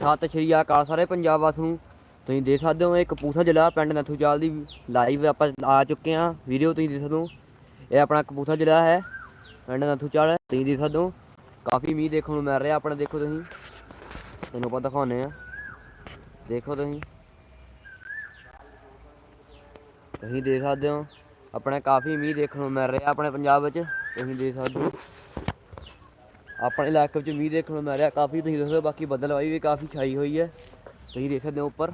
ਸਤਿ ਸ਼੍ਰੀ ਅਕਾਲ ਸਾਰੇ ਪੰਜਾਬ ਵਾਸ ਨੂੰ। ਤੁਸੀਂ ਦੇਖ ਸਕਦੇ ਹੋ, ਇਹ ਕਪੂਰਥਲਾ ਜ਼ਿਲ੍ਹਾ ਪਿੰਡ ਨਥੂਚਾਲ ਦੀ ਲਾਈਵ ਆਪਾਂ ਆ ਚੁੱਕੇ ਹਾਂ। ਵੀਡੀਓ ਤੁਸੀਂ ਦੇਖ ਸਕਦੇ ਹੋ। ਇਹ ਆਪਣਾ ਕਪੂਰਥਲਾ ਜ਼ਿਲ੍ਹਾ ਹੈ, ਪਿੰਡ ਨਥੂਚਾਲ ਤੁਸੀਂ ਦੇਖ ਸਕਦੇ ਹੋ, ਕਾਫੀ ਮੀਂਹ ਦੇਖਣ ਨੂੰ ਮਿਲ ਰਿਹਾ ਆਪਣਾ, ਦੇਖੋ ਤੁਸੀਂ। ਤੁਹਾਨੂੰ ਆਪਾਂ ਦਿਖਾਉਂਦੇ ਆ ਦੇਖੋ ਤੁਸੀਂ। ਤੁਸੀਂ ਦੇਖ ਸਕਦੇ ਹੋ, ਆਪਣੇ ਕਾਫੀ ਮੀਂਹ ਦੇਖਣ ਨੂੰ ਮਿਲ ਰਿਹਾ ਆਪਣੇ ਪੰਜਾਬ ਵਿੱਚ। ਤੁਸੀਂ ਦੇਖ ਸਕਦੇ ਹੋ। ਆਪਣੇ ਇਲਾਕੇ ਵਿੱਚ ਮੀਂਹ ਦੇਖਣ ਨੂੰ ਮਿਲ ਰਿਹਾ, ਕਾਫੀ ਤੁਸੀਂ ਦੇਖੋ ਬਾਕੀ ਬੱਦਲਵਾਈ ਵੀ ਕਾਫੀ ਛਾਈ ਹੋਈ ਹੈ। ਤੁਸੀਂ ਦੇਖ ਸਕਦੇ ਹੋ ਉੱਪਰ,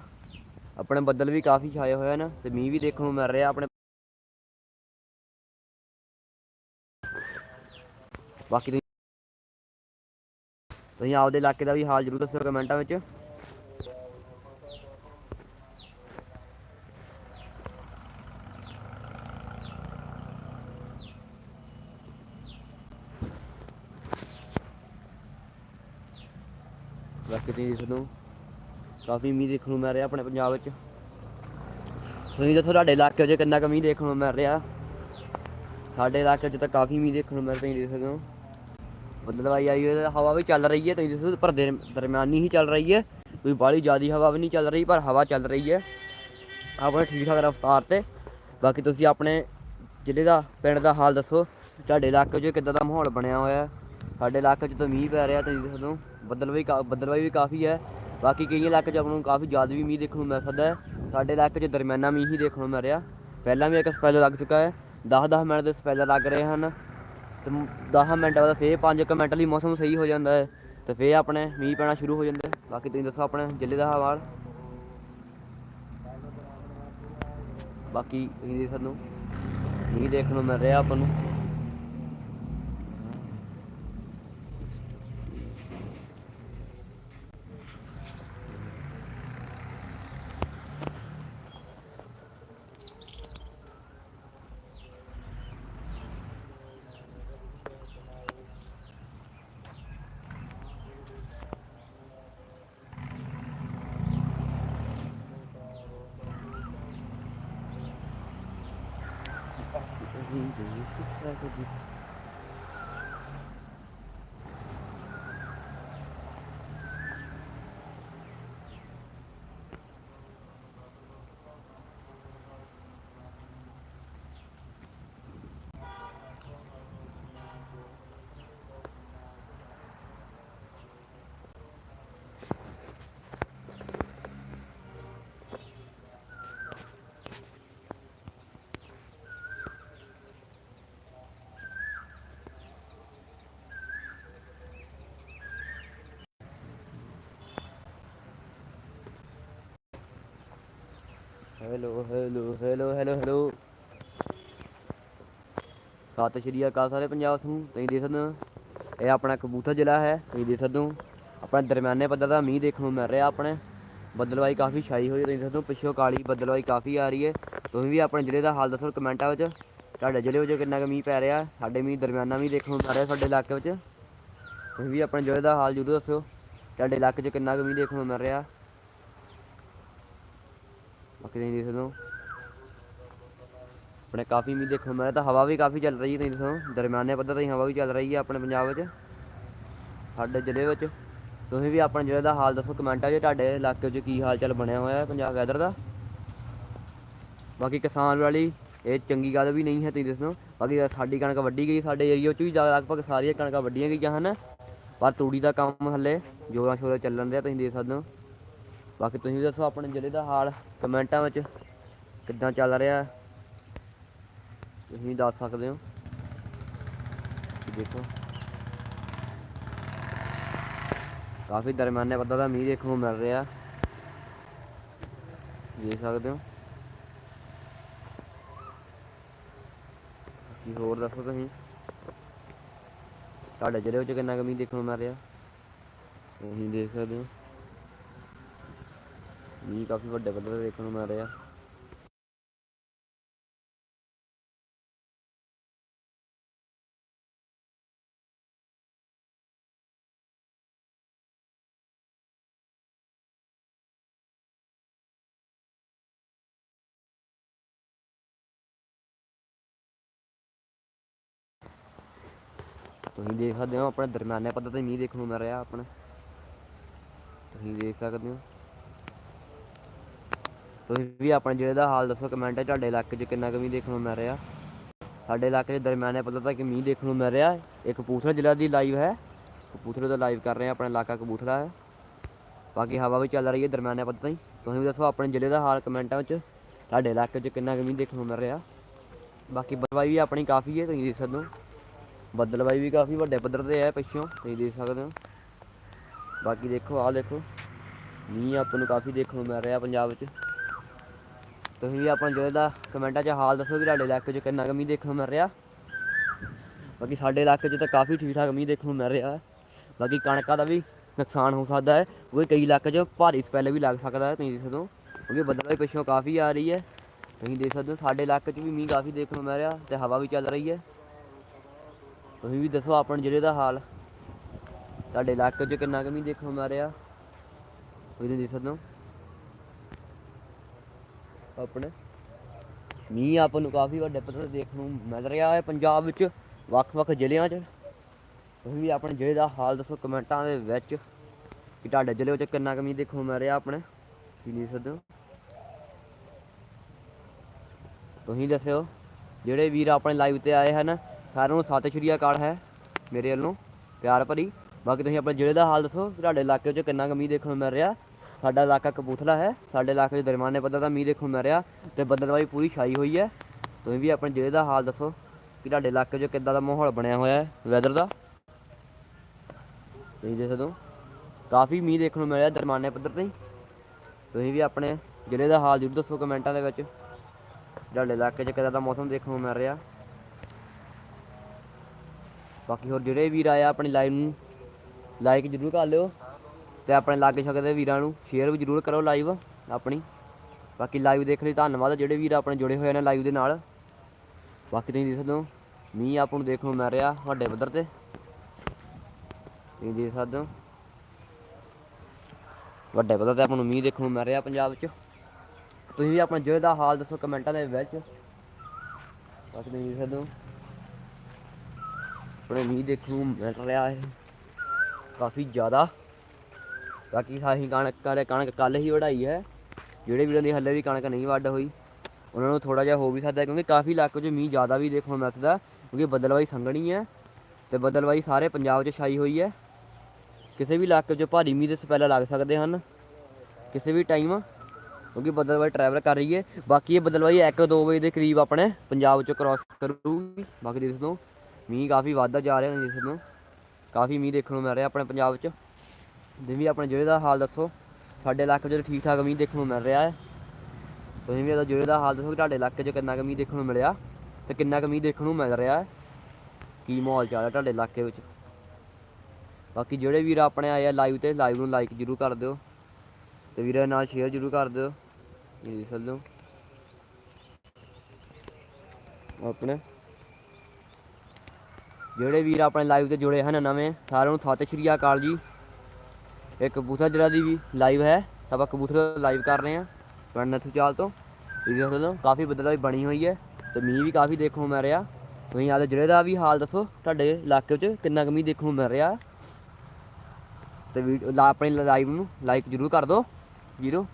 ਆਪਣੇ ਬੱਦਲ ਵੀ ਕਾਫੀ ਛਾਏ ਹੋਏ ਹਨ ਤੇ ਮੀਂਹ ਵੀ ਦੇਖਣ ਨੂੰ ਮਿਲ ਰਿਹਾ ਆਪਣੇ। ਬਾਕੀ ਤੁਸੀਂ ਤੁਸੀਂ ਆਪਦੇ ਇਲਾਕੇ ਦਾ ਵੀ ਹਾਲ ਜ਼ਰੂਰ ਦੱਸਿਓ ਕਮੈਂਟਾਂ ਵਿੱਚ। ਬਾਕੀ ਤੁਸੀਂ ਦੇਖ ਸਕਦੇ ਹੋ ਕਾਫੀ ਮੀਂਹ ਦੇਖਣ ਨੂੰ ਮਿਲ ਰਿਹਾ ਆਪਣੇ ਪੰਜਾਬ ਵਿੱਚ। ਤੁਸੀਂ ਦੱਸੋ ਤੁਹਾਡੇ ਇਲਾਕੇ 'ਚ ਕਿੰਨਾ ਕੁ ਮੀਂਹ ਦੇਖਣ ਨੂੰ ਮਿਲ ਰਿਹਾ? ਸਾਡੇ ਇਲਾਕੇ 'ਚ ਤਾਂ ਕਾਫੀ ਮੀਂਹ ਦੇਖਣ ਨੂੰ ਮਿਲ ਰਿਹਾ, ਤੁਸੀਂ ਦੇਖ ਸਕਦੇ ਹੋ। ਬੱਦਲਵਾਈ ਆਈ ਹੋਈ ਹੈ ਹਵਾ ਵੀ ਚੱਲ ਰਹੀ ਹੈ, ਤੁਸੀਂ ਦੇਖੋ ਪਰ ਦਰ- ਦਰਮਿਆਨੀ ਹੀ ਚੱਲ ਰਹੀ ਹੈ। ਕੋਈ ਬਾਹਲੀ ਜ਼ਿਆਦੀ ਹਵਾ ਵੀ ਨਹੀਂ ਚੱਲ ਰਹੀ, ਪਰ ਹਵਾ ਚੱਲ ਰਹੀ ਹੈ। ਆਪਣੇ ਠੀਕ ਠਾਕ ਰਫ਼ਤਾਰ ਤੇ। ਬਾਕੀ ਤੁਸੀਂ ਆਪਣੇ ਜ਼ਿਲ੍ਹੇ ਦਾ, ਪਿੰਡ ਦਾ ਹਾਲ ਦੱਸੋ। ਤੁਹਾਡੇ ਇਲਾਕੇ 'ਚ ਕਿੱਦਾਂ ਦਾ ਮਾਹੌਲ ਬਣਿਆ ਹੋਇਆ ਸਾਡੇ ਇਲਾਕੇ 'ਚ ਤਾਂ ਮੀਂਹ ਪੈ ਰਿਹਾ, ਤੁਸੀਂ ਦੇਖ ਸਕਦੇ ਕਾ- ਬੱਦਲਵਾਈ ਵੀ ਕਾਫੀ ਹੈ। ਬਾਕੀ ਕਈ ਇਲਾਕੇ 'ਚ ਆਪਾਂ ਨੂੰ ਕਾਫੀ ਜ਼ਿਆਦਾ ਵੀ ਮੀਂਹ ਦੇਖਣ ਨੂੰ ਮਿਲ ਸਕਦਾ ਹੈ। ਸਾਡੇ ਇਲਾਕੇ 'ਚ ਦਰਮਿਆਨਾ ਮੀਂਹ ਹੀ ਦੇਖਣ ਨੂੰ ਮਿਲ ਰਿਹਾ। ਪਹਿਲਾਂ ਵੀ ਇੱਕ ਸਪੈਲਰ ਲੱਗ ਚੁੱਕਾ ਹੈ। 10-10 ਮਿੰਟ ਦੇ ਸਪੈਲਰ ਲੱਗ ਰਹੇ ਹਨ। ਤੇ 10 ਮਿੰਟ ਬਾਅਦ ਫੇਰ 5 ਮਿੰਟ ਲਈ ਮੌਸਮ ਸਹੀ ਹੋ ਜਾਂਦਾ ਹੈ। ਤੇ ਫੇਰ ਆਪਣੇ ਮੀਂਹ ਪੈਣਾ ਸ਼ੁਰੂ ਹੋ ਜਾਂਦਾ ਹੈ। ਬਾਕੀ ਤੁਸੀਂ ਦੱਸੋ ਆਪਣੇ ਜ਼ਿਲ੍ਹੇ ਦਾ ਹਾਲ। ਬਾਕੀ ਤੁਸੀਂ ਦੇਖ ਮੀਂਹ ਦੇਖਣ ਨੂੰ ਮਿਲ ਰਿਹਾ ਆਪਾਂ ਨੂੰ। Halloween, the music faculty. Hello hello hello hello hello Sat Sri Akal ਸਾਰੇ ਪੰਜਾਬ ਨੂੰ ਤੁਸੀਂ ਦੇਖ ਸਕਦੇ ਹੋ। ਇਹ ਆਪਣਾ ਕਬੂਤਰ ਜ਼ਿਲ੍ਹਾ ਹੈ, ਤੁਸੀਂ ਦੇਖ ਸਕਦੇ ਹੋ। ਆਪਣੇ ਦਰਮਿਆਨੇ ਪੱਧਰ ਦਾ ਮੀਂਹ ਦੇਖਣ ਨੂੰ ਮਿਲ ਰਿਹਾ ਆਪਣੇ। ਬੱਦਲਵਾਈ ਕਾਫੀ ਛਾਈ ਹੋਈ ਤੁਸੀਂ ਦੇਖ ਸਕਦੇ ਹੋ, ਪਿੱਛੋਂ ਕਾਲੀ ਬੱਦਲਵਾਈ ਕਾਫੀ ਆ ਰਹੀ ਹੈ। ਤੁਸੀਂ ਵੀ ਆਪਣੇ ਜ਼ਿਲ੍ਹੇ ਦਾ ਹਾਲ ਦੱਸੋ ਕਮੈਂਟਾਂ ਵਿੱਚ। ਤੁਹਾਡੇ ਜ਼ਿਲ੍ਹੇ ਵਿੱਚ ਕਿੰਨਾ ਕੁ ਮੀਂਹ ਪੈ ਰਿਹਾ, ਸਾਡੇ ਮੀਂਹ ਦਰਮਿਆਨਾ ਵੀ ਦੇਖਣ ਨੂੰ ਮਿਲ ਰਿਹਾ ਸਾਡੇ ਇਲਾਕੇ ਵਿੱਚ। ਤੁਸੀਂ ਵੀ ਆਪਣੇ ਜ਼ਿਲ੍ਹੇ ਦਾ ਹਾਲ ਜ਼ਰੂਰ ਦੱਸਿਓ। ਤੁਹਾਡੇ ਇਲਾਕੇ 'ਚ ਕਿੰਨਾ ਕੁ ਮੀਂਹ ਦੇਖਣ ਨੂੰ ਮਿਲ ਰਿਹਾ। ਬਾਕੀ ਤੁਸੀਂ ਦੇਖ ਸਕਦੇ ਹੋ ਆਪਣੇ ਕਾਫੀ ਮੀਂਹ ਦੇਖਣ ਮੈਂ ਤਾਂ ਹਵਾ ਵੀ ਕਾਫੀ ਚੱਲ ਰਹੀ ਹੈ ਤੁਸੀਂ ਦੱਸੋ। ਦਰਮਿਆਨੇ ਪੱਧਰ ਤੇ ਹਵਾ ਵੀ ਚੱਲ ਰਹੀ ਹੈ ਆਪਣੇ ਪੰਜਾਬ ਵਿੱਚ। ਸਾਡੇ ਜ਼ਿਲ੍ਹੇ ਵਿੱਚ। ਤੁਸੀਂ ਵੀ ਆਪਣੇ ਜ਼ਿਲ੍ਹੇ ਦਾ ਹਾਲ ਦੱਸੋ ਕਮੈਂਟਾਂ 'ਚ ਤੁਹਾਡੇ ਇਲਾਕੇ 'ਚ ਕੀ ਹਾਲ ਚਾਲ ਬਣਿਆ ਹੋਇਆ ਹੈ ਪੰਜਾਬ ਵੈਦਰ ਦਾ। ਬਾਕੀ ਕਿਸਾਨ ਵਾਲੀ, ਇਹ ਚੰਗੀ ਗੱਲ ਵੀ ਨਹੀਂ ਹੈ ਤੁਸੀਂ ਦੱਸੋ। ਬਾਕੀ ਸਾਡੀ ਕਣਕ ਵੱਢੀ ਗਈ, ਸਾਡੇ ਏਰੀਆ 'ਚ ਵੀ ਜ਼ਿਆਦਾ ਲਗਭਗ ਸਾਰੀਆਂ ਕਣਕਾਂ ਵੱਢੀਆਂ ਗਈਆਂ ਹਨ। ਪਰ ਤੂੜੀ ਦਾ ਕੰਮ ਹੱਲੇ ਜੋਰਾਂ ਸ਼ੋਰਾਂ ਚੱਲਣ ਦਿਆ ਤੁਸੀਂ ਦੇਖ ਸਕਦੇ ਹੋ। ਬਾਕੀ ਤੁਸੀਂ ਦੱਸੋ ਆਪਣੇ ਜ਼ਿਲ੍ਹੇ ਦਾ ਹਾਲ, ਕਮੈਂਟਾਂ ਵਿੱਚ ਕਿੱਦਾਂ ਚੱਲ ਰਿਹਾ। ਤੁਸੀਂ ਦੱਸ ਸਕਦੇ ਹੋ। ਦੇਖੋ। ਕਾਫੀ ਦਰਮਿਆਨੇ ਪੱਧਰ ਦਾ ਮੀਂਹ ਦੇਖਣ ਨੂੰ ਮਿਲ ਰਿਹਾ। ਦੇਖ ਸਕਦੇ ਹੋ। ਕੀ ਹੋਰ ਦੱਸੋ ਤੁਸੀਂ। ਤੁਹਾਡੇ ਜ਼ਿਲ੍ਹੇ ਵਿੱਚ ਕਿੰਨਾ ਕੁ ਮੀਂਹ ਦੇਖਣ ਨੂੰ ਮਿਲ ਰਿਹਾ। ਤੁਸੀਂ ਦੇਖ ਸਕਦੇ ਹੋ। ਮੀਂਹ ਕਾਫੀ ਵੱਡੇ ਪੱਧਰ ਤੇ ਦੇਖਣ ਨੂੰ ਮਿਲ ਰਿਹਾ। ਤੁਸੀਂ ਦੇਖ ਸਕਦੇ ਹੋ, ਆਪਣੇ ਦਰਮਿਆਨੇ ਪੱਧਰ ਤੇ ਮੀਂਹ ਦੇਖਣ ਨੂੰ ਮਿਲ ਰਿਹਾ ਆਪਣੇ। ਤੁਸੀਂ ਦੇਖ ਸਕਦੇ ਹੋ। ਤੁਸੀਂ ਵੀ ਆਪਣੇ ਜ਼ਿਲ੍ਹੇ ਦਾ ਹਾਲ ਦੱਸੋ ਕਮੈਂਟ 'ਚ ਤੁਹਾਡੇ ਇਲਾਕੇ 'ਚ ਕਿੰਨਾ ਕੁ ਮੀਂਹ ਦੇਖਣ ਨੂੰ ਮਿਲ ਰਿਹਾ? ਸਾਡੇ ਇਲਾਕੇ 'ਚ ਦਰਮਿਆਨੇ ਪੱਧਰ ਤੱਕ ਮੀਂਹ ਦੇਖਣ ਨੂੰ ਮਿਲ ਰਿਹਾ ਹੈ। ਇਹ ਕਪੂਰਥਲਾ ਜ਼ਿਲ੍ਹਾ ਦੀ ਲਾਈਵ ਹੈ। ਕਪੂਰਥਲੇ ਦਾ ਲਾਈਵ ਕਰ ਰਹੇ ਹਾਂ, ਆਪਣਾ ਇਲਾਕਾ ਕਪੂਰਥਲਾ ਹੈ। ਬਾਕੀ ਹਵਾ ਵੀ ਚੱਲ ਰਹੀ ਹੈ ਦਰਮਿਆਨੇ ਪੱਧਰ ਤਾਈਂ। ਤੁਸੀਂ ਵੀ ਦੱਸੋ ਆਪਣੇ ਜ਼ਿਲ੍ਹੇ ਦਾ ਹਾਲ ਕਮੈਂਟਾਂ ਵਿੱਚ। ਤੁਹਾਡੇ ਇਲਾਕੇ 'ਚ ਕਿੰਨਾ ਕੁ ਮੀਂਹ ਦੇਖਣ ਨੂੰ ਮਿਲ ਰਿਹਾ? ਬਾਕੀ ਬਦਲਵਾਈ ਵੀ ਆਪਣੀ ਕਾਫੀ ਹੈ, ਤੁਸੀਂ ਦੇਖ ਸਕਦੇ ਹੋ। ਬਦਲਵਾਈ ਵੀ ਕਾਫੀ ਵੱਡੇ ਪੱਧਰ ਤੇ ਹੈ ਪਿੱਛੋਂ, ਤੁਸੀਂ ਦੇਖ ਸਕਦੇ ਹੋ। ਬਾਕੀ ਦੇਖੋ, ਆਹ ਦੇਖੋ। ਮੀਂਹ ਆਪਾਂ ਨੂੰ ਕਾਫੀ ਦੇਖਣ ਨੂੰ ਮਿਲ ਰਿਹਾ ਪੰਜਾਬ ਵਿੱਚ ਤੁਸੀਂ ਵੀ ਆਪਣੇ ਜ਼ਿਲ੍ਹੇ ਦਾ ਕਮੈਂਟਾਂ 'ਚ ਹਾਲ ਦੱਸੋ ਕਿ ਤੁਹਾਡੇ ਇਲਾਕੇ 'ਚ ਕਿੰਨਾ ਕੁ ਮੀਂਹ ਦੇਖਣ ਨੂੰ ਮਿਲ ਰਿਹਾ। ਬਾਕੀ ਸਾਡੇ ਇਲਾਕੇ 'ਚ ਤਾਂ ਕਾਫੀ ਠੀਕ ਠਾਕ ਮੀਂਹ ਦੇਖਣ ਨੂੰ ਮਿਲ ਰਿਹਾ। ਬਾਕੀ ਕਣਕਾਂ ਦਾ ਵੀ ਨੁਕਸਾਨ ਹੋ ਸਕਦਾ ਹੈ, ਕਿਉਂਕਿ ਕਈ ਇਲਾਕੇ 'ਚ ਭਾਰੀ ਸਪੈਲ ਵੀ ਲੱਗ ਸਕਦਾ ਹੈ, ਤੁਸੀਂ ਦੇਖ ਸਕਦੇ ਹੋ। ਕਿਉਂਕਿ ਬੱਦਲ ਪਿੱਛੋਂ ਕਾਫੀ ਆ ਰਹੀ ਹੈ। ਤੁਸੀਂ ਦੇਖ ਸਕਦੇ ਹੋ ਸਾਡੇ ਇਲਾਕੇ 'ਚ ਵੀ ਮੀਂਹ ਕਾਫੀ ਦੇਖਣ ਨੂੰ ਮਿਲ ਰਿਹਾ ਤੇ ਹਵਾ ਵੀ ਚੱਲ ਰਹੀ ਹੈ। ਤੁਸੀਂ ਵੀ ਦੱਸੋ ਆਪਣੇ ਜ਼ਿਲ੍ਹੇ ਦਾ ਹਾਲ। ਤੁਹਾਡੇ ਇਲਾਕੇ 'ਚ ਕਿੰਨਾ ਕੁ ਮੀਂਹ ਦੇਖਣ ਨੂੰ ਮਿਲ ਰਿਹਾ। ਤੁਸੀਂ ਦੇਖ ਸਕਦੇ ਹੋ। ਆਪਣੇ। ਮੀਂਹ ਆਪਾਂ ਨੂੰ ਕਾਫੀ ਵੱਡੇ ਪੱਧਰ ਦੇਖਣ ਨੂੰ ਮਿਲ ਰਿਹਾ ਹੈ ਪੰਜਾਬ ਵਿੱਚ ਵੱਖ-ਵੱਖ ਜ਼ਿਲ੍ਹਿਆਂ 'ਚ। ਤੁਸੀਂ ਵੀ ਆਪਣੇ ਜ਼ਿਲ੍ਹੇ ਦਾ ਹਾਲ ਦੱਸੋ ਕਮੈਂਟਾਂ ਦੇ ਵਿੱਚ ਕਿ ਤੁਹਾਡੇ ਜ਼ਿਲ੍ਹੇ ਵਿੱਚ ਕਿੰਨਾ ਕਮੀ ਦੇਖਣ ਨੂੰ ਮਿਲ ਰਿਹਾ ਆਪਣੇ। ਕੀ ਨਹੀਂ ਸਕਦੇ ਤੁਸੀਂ ਦੱਸਿਓ, ਜਿਹੜੇ ਵੀਰ ਆਪਣੇ ਲਾਈਵ ਤੇ ਆਏ ਹਨ, ਸਾਰਿਆਂ ਨੂੰ ਸਤਿ ਸ਼੍ਰੀ ਅਕਾਲ ਹੈ ਮੇਰੇ ਵੱਲੋਂ। ਪਿਆਰ ਭਰੀ। ਬਾਕੀ ਤੁਸੀਂ ਆਪਣੇ ਜ਼ਿਲ੍ਹੇ ਦਾ ਹਾਲ ਦੱਸੋ ਤੁਹਾਡੇ ਇਲਾਕੇ 'ਚ ਕਿੰਨਾ ਕਮੀ ਦੇਖਣ ਨੂੰ ਮਿਲ ਰਿਹਾ। ਸਾਡਾ ਇਲਾਕਾ ਕਪੂਥਲਾ ਹੈ। ਸਾਡੇ ਇਲਾਕੇ 'ਚ ਦਰਮਾਨੇ ਪੱਧਰ ਦਾ ਮੀਂਹ ਦੇਖਣ ਨੂੰ ਮਿਲ ਰਿਹਾ ਤੇ ਬੱਦਲਵਾਈ ਪੂਰੀ ਛਾਈ ਹੋਈ ਹੈ। ਤੁਸੀਂ ਵੀ ਆਪਣੇ ਜ਼ਿਲ੍ਹੇ ਦਾ ਹਾਲ ਦੱਸੋ ਕਿ ਤੁਹਾਡੇ ਇਲਾਕੇ 'ਚ ਕਿੱਦਾਂ ਦਾ ਮਾਹੌਲ ਬਣਿਆ ਹੋਇਆ ਹੈ ਵੈਦਰ ਦਾ? ਤੁਸੀਂ ਦੇਖ ਸਕਦੇ ਹੋ, ਕਾਫੀ ਮੀਂਹ ਦੇਖਣ ਨੂੰ ਮਿਲਿਆ ਦਰਮਾਨੇ ਪੱਧਰ ਤੇ ਤੁਸੀਂ ਵੀ ਆਪਣੇ ਜ਼ਿਲ੍ਹੇ ਦਾ ਹਾਲ ਜ਼ਰੂਰ ਦੱਸੋ ਕਮੈਂਟਾਂ ਦੇ ਵਿੱਚ, ਤੁਹਾਡੇ ਇਲਾਕੇ 'ਚ ਕਿੱਦਾਂ ਦਾ ਮੌਸਮ ਦੇਖਣ ਨੂੰ ਮਿਲ ਰਿਹਾ। ਬਾਕੀ ਹੋਰ ਜਿਹੜੇ ਵੀਰ ਆਇਆ ਆਪਣੀ ਲਾਈਵ ਨੂੰ ਲਾਈਕ ਜ਼ਰੂਰ ਕਰ ਲਿਓ। ਤੇ ਆਪਣੇ ਲਾਗੇ ਛਾਗੇ ਦੇ ਵੀਰਾਂ ਨੂੰ ਸ਼ੇਅਰ ਵੀ ਜ਼ਰੂਰ ਕਰੋ ਲਾਈਵ ਆਪਣੀ। ਬਾਕੀ ਲਾਈਵ ਦੇਖਣ ਲਈ ਧੰਨਵਾਦ ਜਿਹੜੇ ਵੀਰ ਆਪਣੇ ਜੁੜੇ ਹੋਏ ਨੇ ਲਾਈਵ ਦੇ ਨਾਲ। ਬਾਕੀ ਤੁਸੀਂ ਦੇਖ ਸਕਦੇ ਹੋ, ਮੀਂਹ ਆਪਾਂ ਨੂੰ ਦੇਖਣ ਨੂੰ ਮਿਲ ਰਿਹਾ ਵੱਡੇ ਪੱਧਰ ਤੇ। ਤੁਸੀਂ ਦੇਖ ਸਕਦੇ ਹੋ। ਵੱਡੇ ਪੱਧਰ ਤੇ ਆਪਾਂ ਨੂੰ ਮੀਂਹ ਦੇਖਣ ਨੂੰ ਮਿਲ ਰਿਹਾ ਪੰਜਾਬ ਵਿੱਚ। ਤੁਸੀਂ ਵੀ ਆਪਣੇ ਜ਼ਿਲ੍ਹੇ ਦਾ ਹਾਲ ਦੱਸੋ ਕਮੈਂਟਾਂ ਦੇ ਵਿੱਚ। ਬਾਕੀ ਤੁਸੀਂ ਦੇਖ ਸਕਦੇ ਹੋ। ਆਪਣੇ ਮੀਂਹ ਦੇਖਣ ਨੂੰ ਮਿਲ ਰਿਹਾ ਹੈ ਕਾਫੀ ਜ਼ਿਆਦਾ ਬਾਕੀ ਸਾਹੀ ਕਣਕ ਕਰੇ ਕਣਕ ਕੱਲ ਹੀ ਵਢਾਈ ਹੈ। ਜਿਹੜੇ ਵੀਰਾਂ ਦੀ ਹੱਲੇ ਵੀ ਕਣਕ ਨਹੀਂ ਵੱਢ ਹੋਈ, ਉਹਨਾਂ ਨੂੰ ਥੋੜਾ ਜਿਹਾ ਹੋ ਵੀ ਸਕਦਾ ਕਿਉਂਕਿ ਕਾਫੀ ਇਲਾਕੇ 'ਚ ਮੀਂਹ ਜ਼ਿਆਦਾ ਵੀ ਦੇਖਣ ਨੂੰ ਮਿਲ ਸਕਦਾ, ਕਿਉਂਕਿ ਬੱਦਲਵਾਈ ਸੰਘਣੀ ਹੈ ਤੇ ਬੱਦਲਵਾਈ ਸਾਰੇ ਪੰਜਾਬ 'ਚ ਛਾਈ ਹੋਈ ਹੈ। ਕਿਸੇ ਵੀ ਇਲਾਕੇ 'ਚ ਭਾਰੀ ਮੀਂਹ ਦੇ ਸਪੈਲ ਲੱਗ ਸਕਦੇ ਹਨ, ਕਿਸੇ ਵੀ ਟਾਈਮ, ਕਿਉਂਕਿ ਬੱਦਲਵਾਈ ਟਰੈਵਲ ਕਰ ਰਹੀ ਹੈ। ਬਾਕੀ ਇਹ ਬੱਦਲਵਾਈ 1-2 ਵਜੇ ਦੇ ਕਰੀਬ ਆਪਣੇ ਪੰਜਾਬ 'ਚ ਕ੍ਰਾਸ ਕਰੂਗੀ। ਬਾਕੀ ਦੇਖ ਸਕਦੇ ਮੀਂਹ ਕਾਫੀ ਵੱਧਦਾ ਜਾ ਰਿਹਾ ਜਿਸ ਨੂੰ ਕਾਫੀ ਮੀਂਹ ਦੇਖਣ ਨੂੰ ਮਿਲ ਰਿਹਾ ਆਪਣੇ ਪੰਜਾਬ 'ਚ। ਤੁਸੀਂ ਵੀ ਆਪਣੇ ਜ਼ਿਲ੍ਹੇ ਦਾ ਹਾਲ ਦੱਸੋ। ਸਾਡੇ ਇਲਾਕੇ ਵਿੱਚ ਠੀਕ ਠਾਕ ਮੀਂਹ ਦੇਖਣ ਨੂੰ ਮਿਲ ਰਿਹਾ ਹੈ। ਤੁਸੀਂ ਵੀ ਇਹਦਾ ਜ਼ਿਲ੍ਹੇ ਦਾ ਹਾਲ ਦੱਸੋ ਕਿ ਤੁਹਾਡੇ ਇਲਾਕੇ 'ਚ ਕਿੰਨਾ ਕੁ ਮੀਂਹ ਦੇਖਣ ਨੂੰ ਮਿਲਿਆ ਤੇ ਕਿੰਨਾ ਕੁ ਮੀਂਹ ਦੇਖਣ ਨੂੰ ਮਿਲ ਰਿਹਾ ਹੈ। ਕੀ ਮਾਹੌਲ ਚੱਲ ਰਿਹਾ ਤੁਹਾਡੇ ਇਲਾਕੇ ਵਿੱਚ? ਬਾਕੀ ਜਿਹੜੇ ਵੀਰ ਆਪਣੇ ਆਏ ਆ ਲਾਈਵ ਤੇ ਲਾਈਵ ਨੂੰ ਲਾਈਕ ਜ਼ਰੂਰ ਕਰ ਦਿਓ ਤੇ ਵੀਰਾਂ ਨਾਲ ਸ਼ੇਅਰ ਜ਼ਰੂਰ ਕਰ ਦਿਓ। ਇਹ ਦੇਖ ਆਪਣੇ। ਜਿਹੜੇ ਵੀਰ ਆਪਣੇ ਲਾਈਵ ਤੇ ਜੁੜੇ ਹਨ ਨਵੇਂ, ਸਾਰਿਆਂ ਨੂੰ ਸਤਿ ਸ਼੍ਰੀ ਅਕਾਲ ਜੀ। ਇਹ ਕਬੂਤਰ ਜਿਹੜਾ ਦੀ ਵੀ ਲਾਈਵ ਹੈ ਆਪਾਂ ਕਬੂਤਰ ਲਾਈਵ ਕਰ ਰਹੇ ਹਾਂ, ਪਿੰਡ ਨਥੂਚਾਲ ਤੋਂ। ਇਹ ਦੇਖ ਸਕਦੇ ਹੋ, ਕਾਫੀ ਬਦਲਾਅ ਬਣੀ ਹੋਈ ਹੈ ਤੇ ਮੀਂਹ ਵੀ ਕਾਫੀ ਦੇਖਣ ਨੂੰ ਮਿਲ ਰਿਹਾ। ਤੁਸੀਂ ਆਪਦੇ ਜ਼ਿਲ੍ਹੇ ਦਾ ਵੀ ਹਾਲ ਦੱਸੋ, ਤੁਹਾਡੇ ਇਲਾਕੇ 'ਚ ਕਿੰਨਾ ਕੁ ਮੀਂਹ ਦੇਖਣ ਨੂੰ ਮਿਲ ਰਿਹਾ। ਤੇ ਵੀਡੀਓ ਲਾ ਆਪਣੀ ਲਾਈਵ ਨੂੰ ਲਾਈਕ ਜ਼ਰੂਰ ਕਰ ਦਿਓ, ਵੀਰੋ।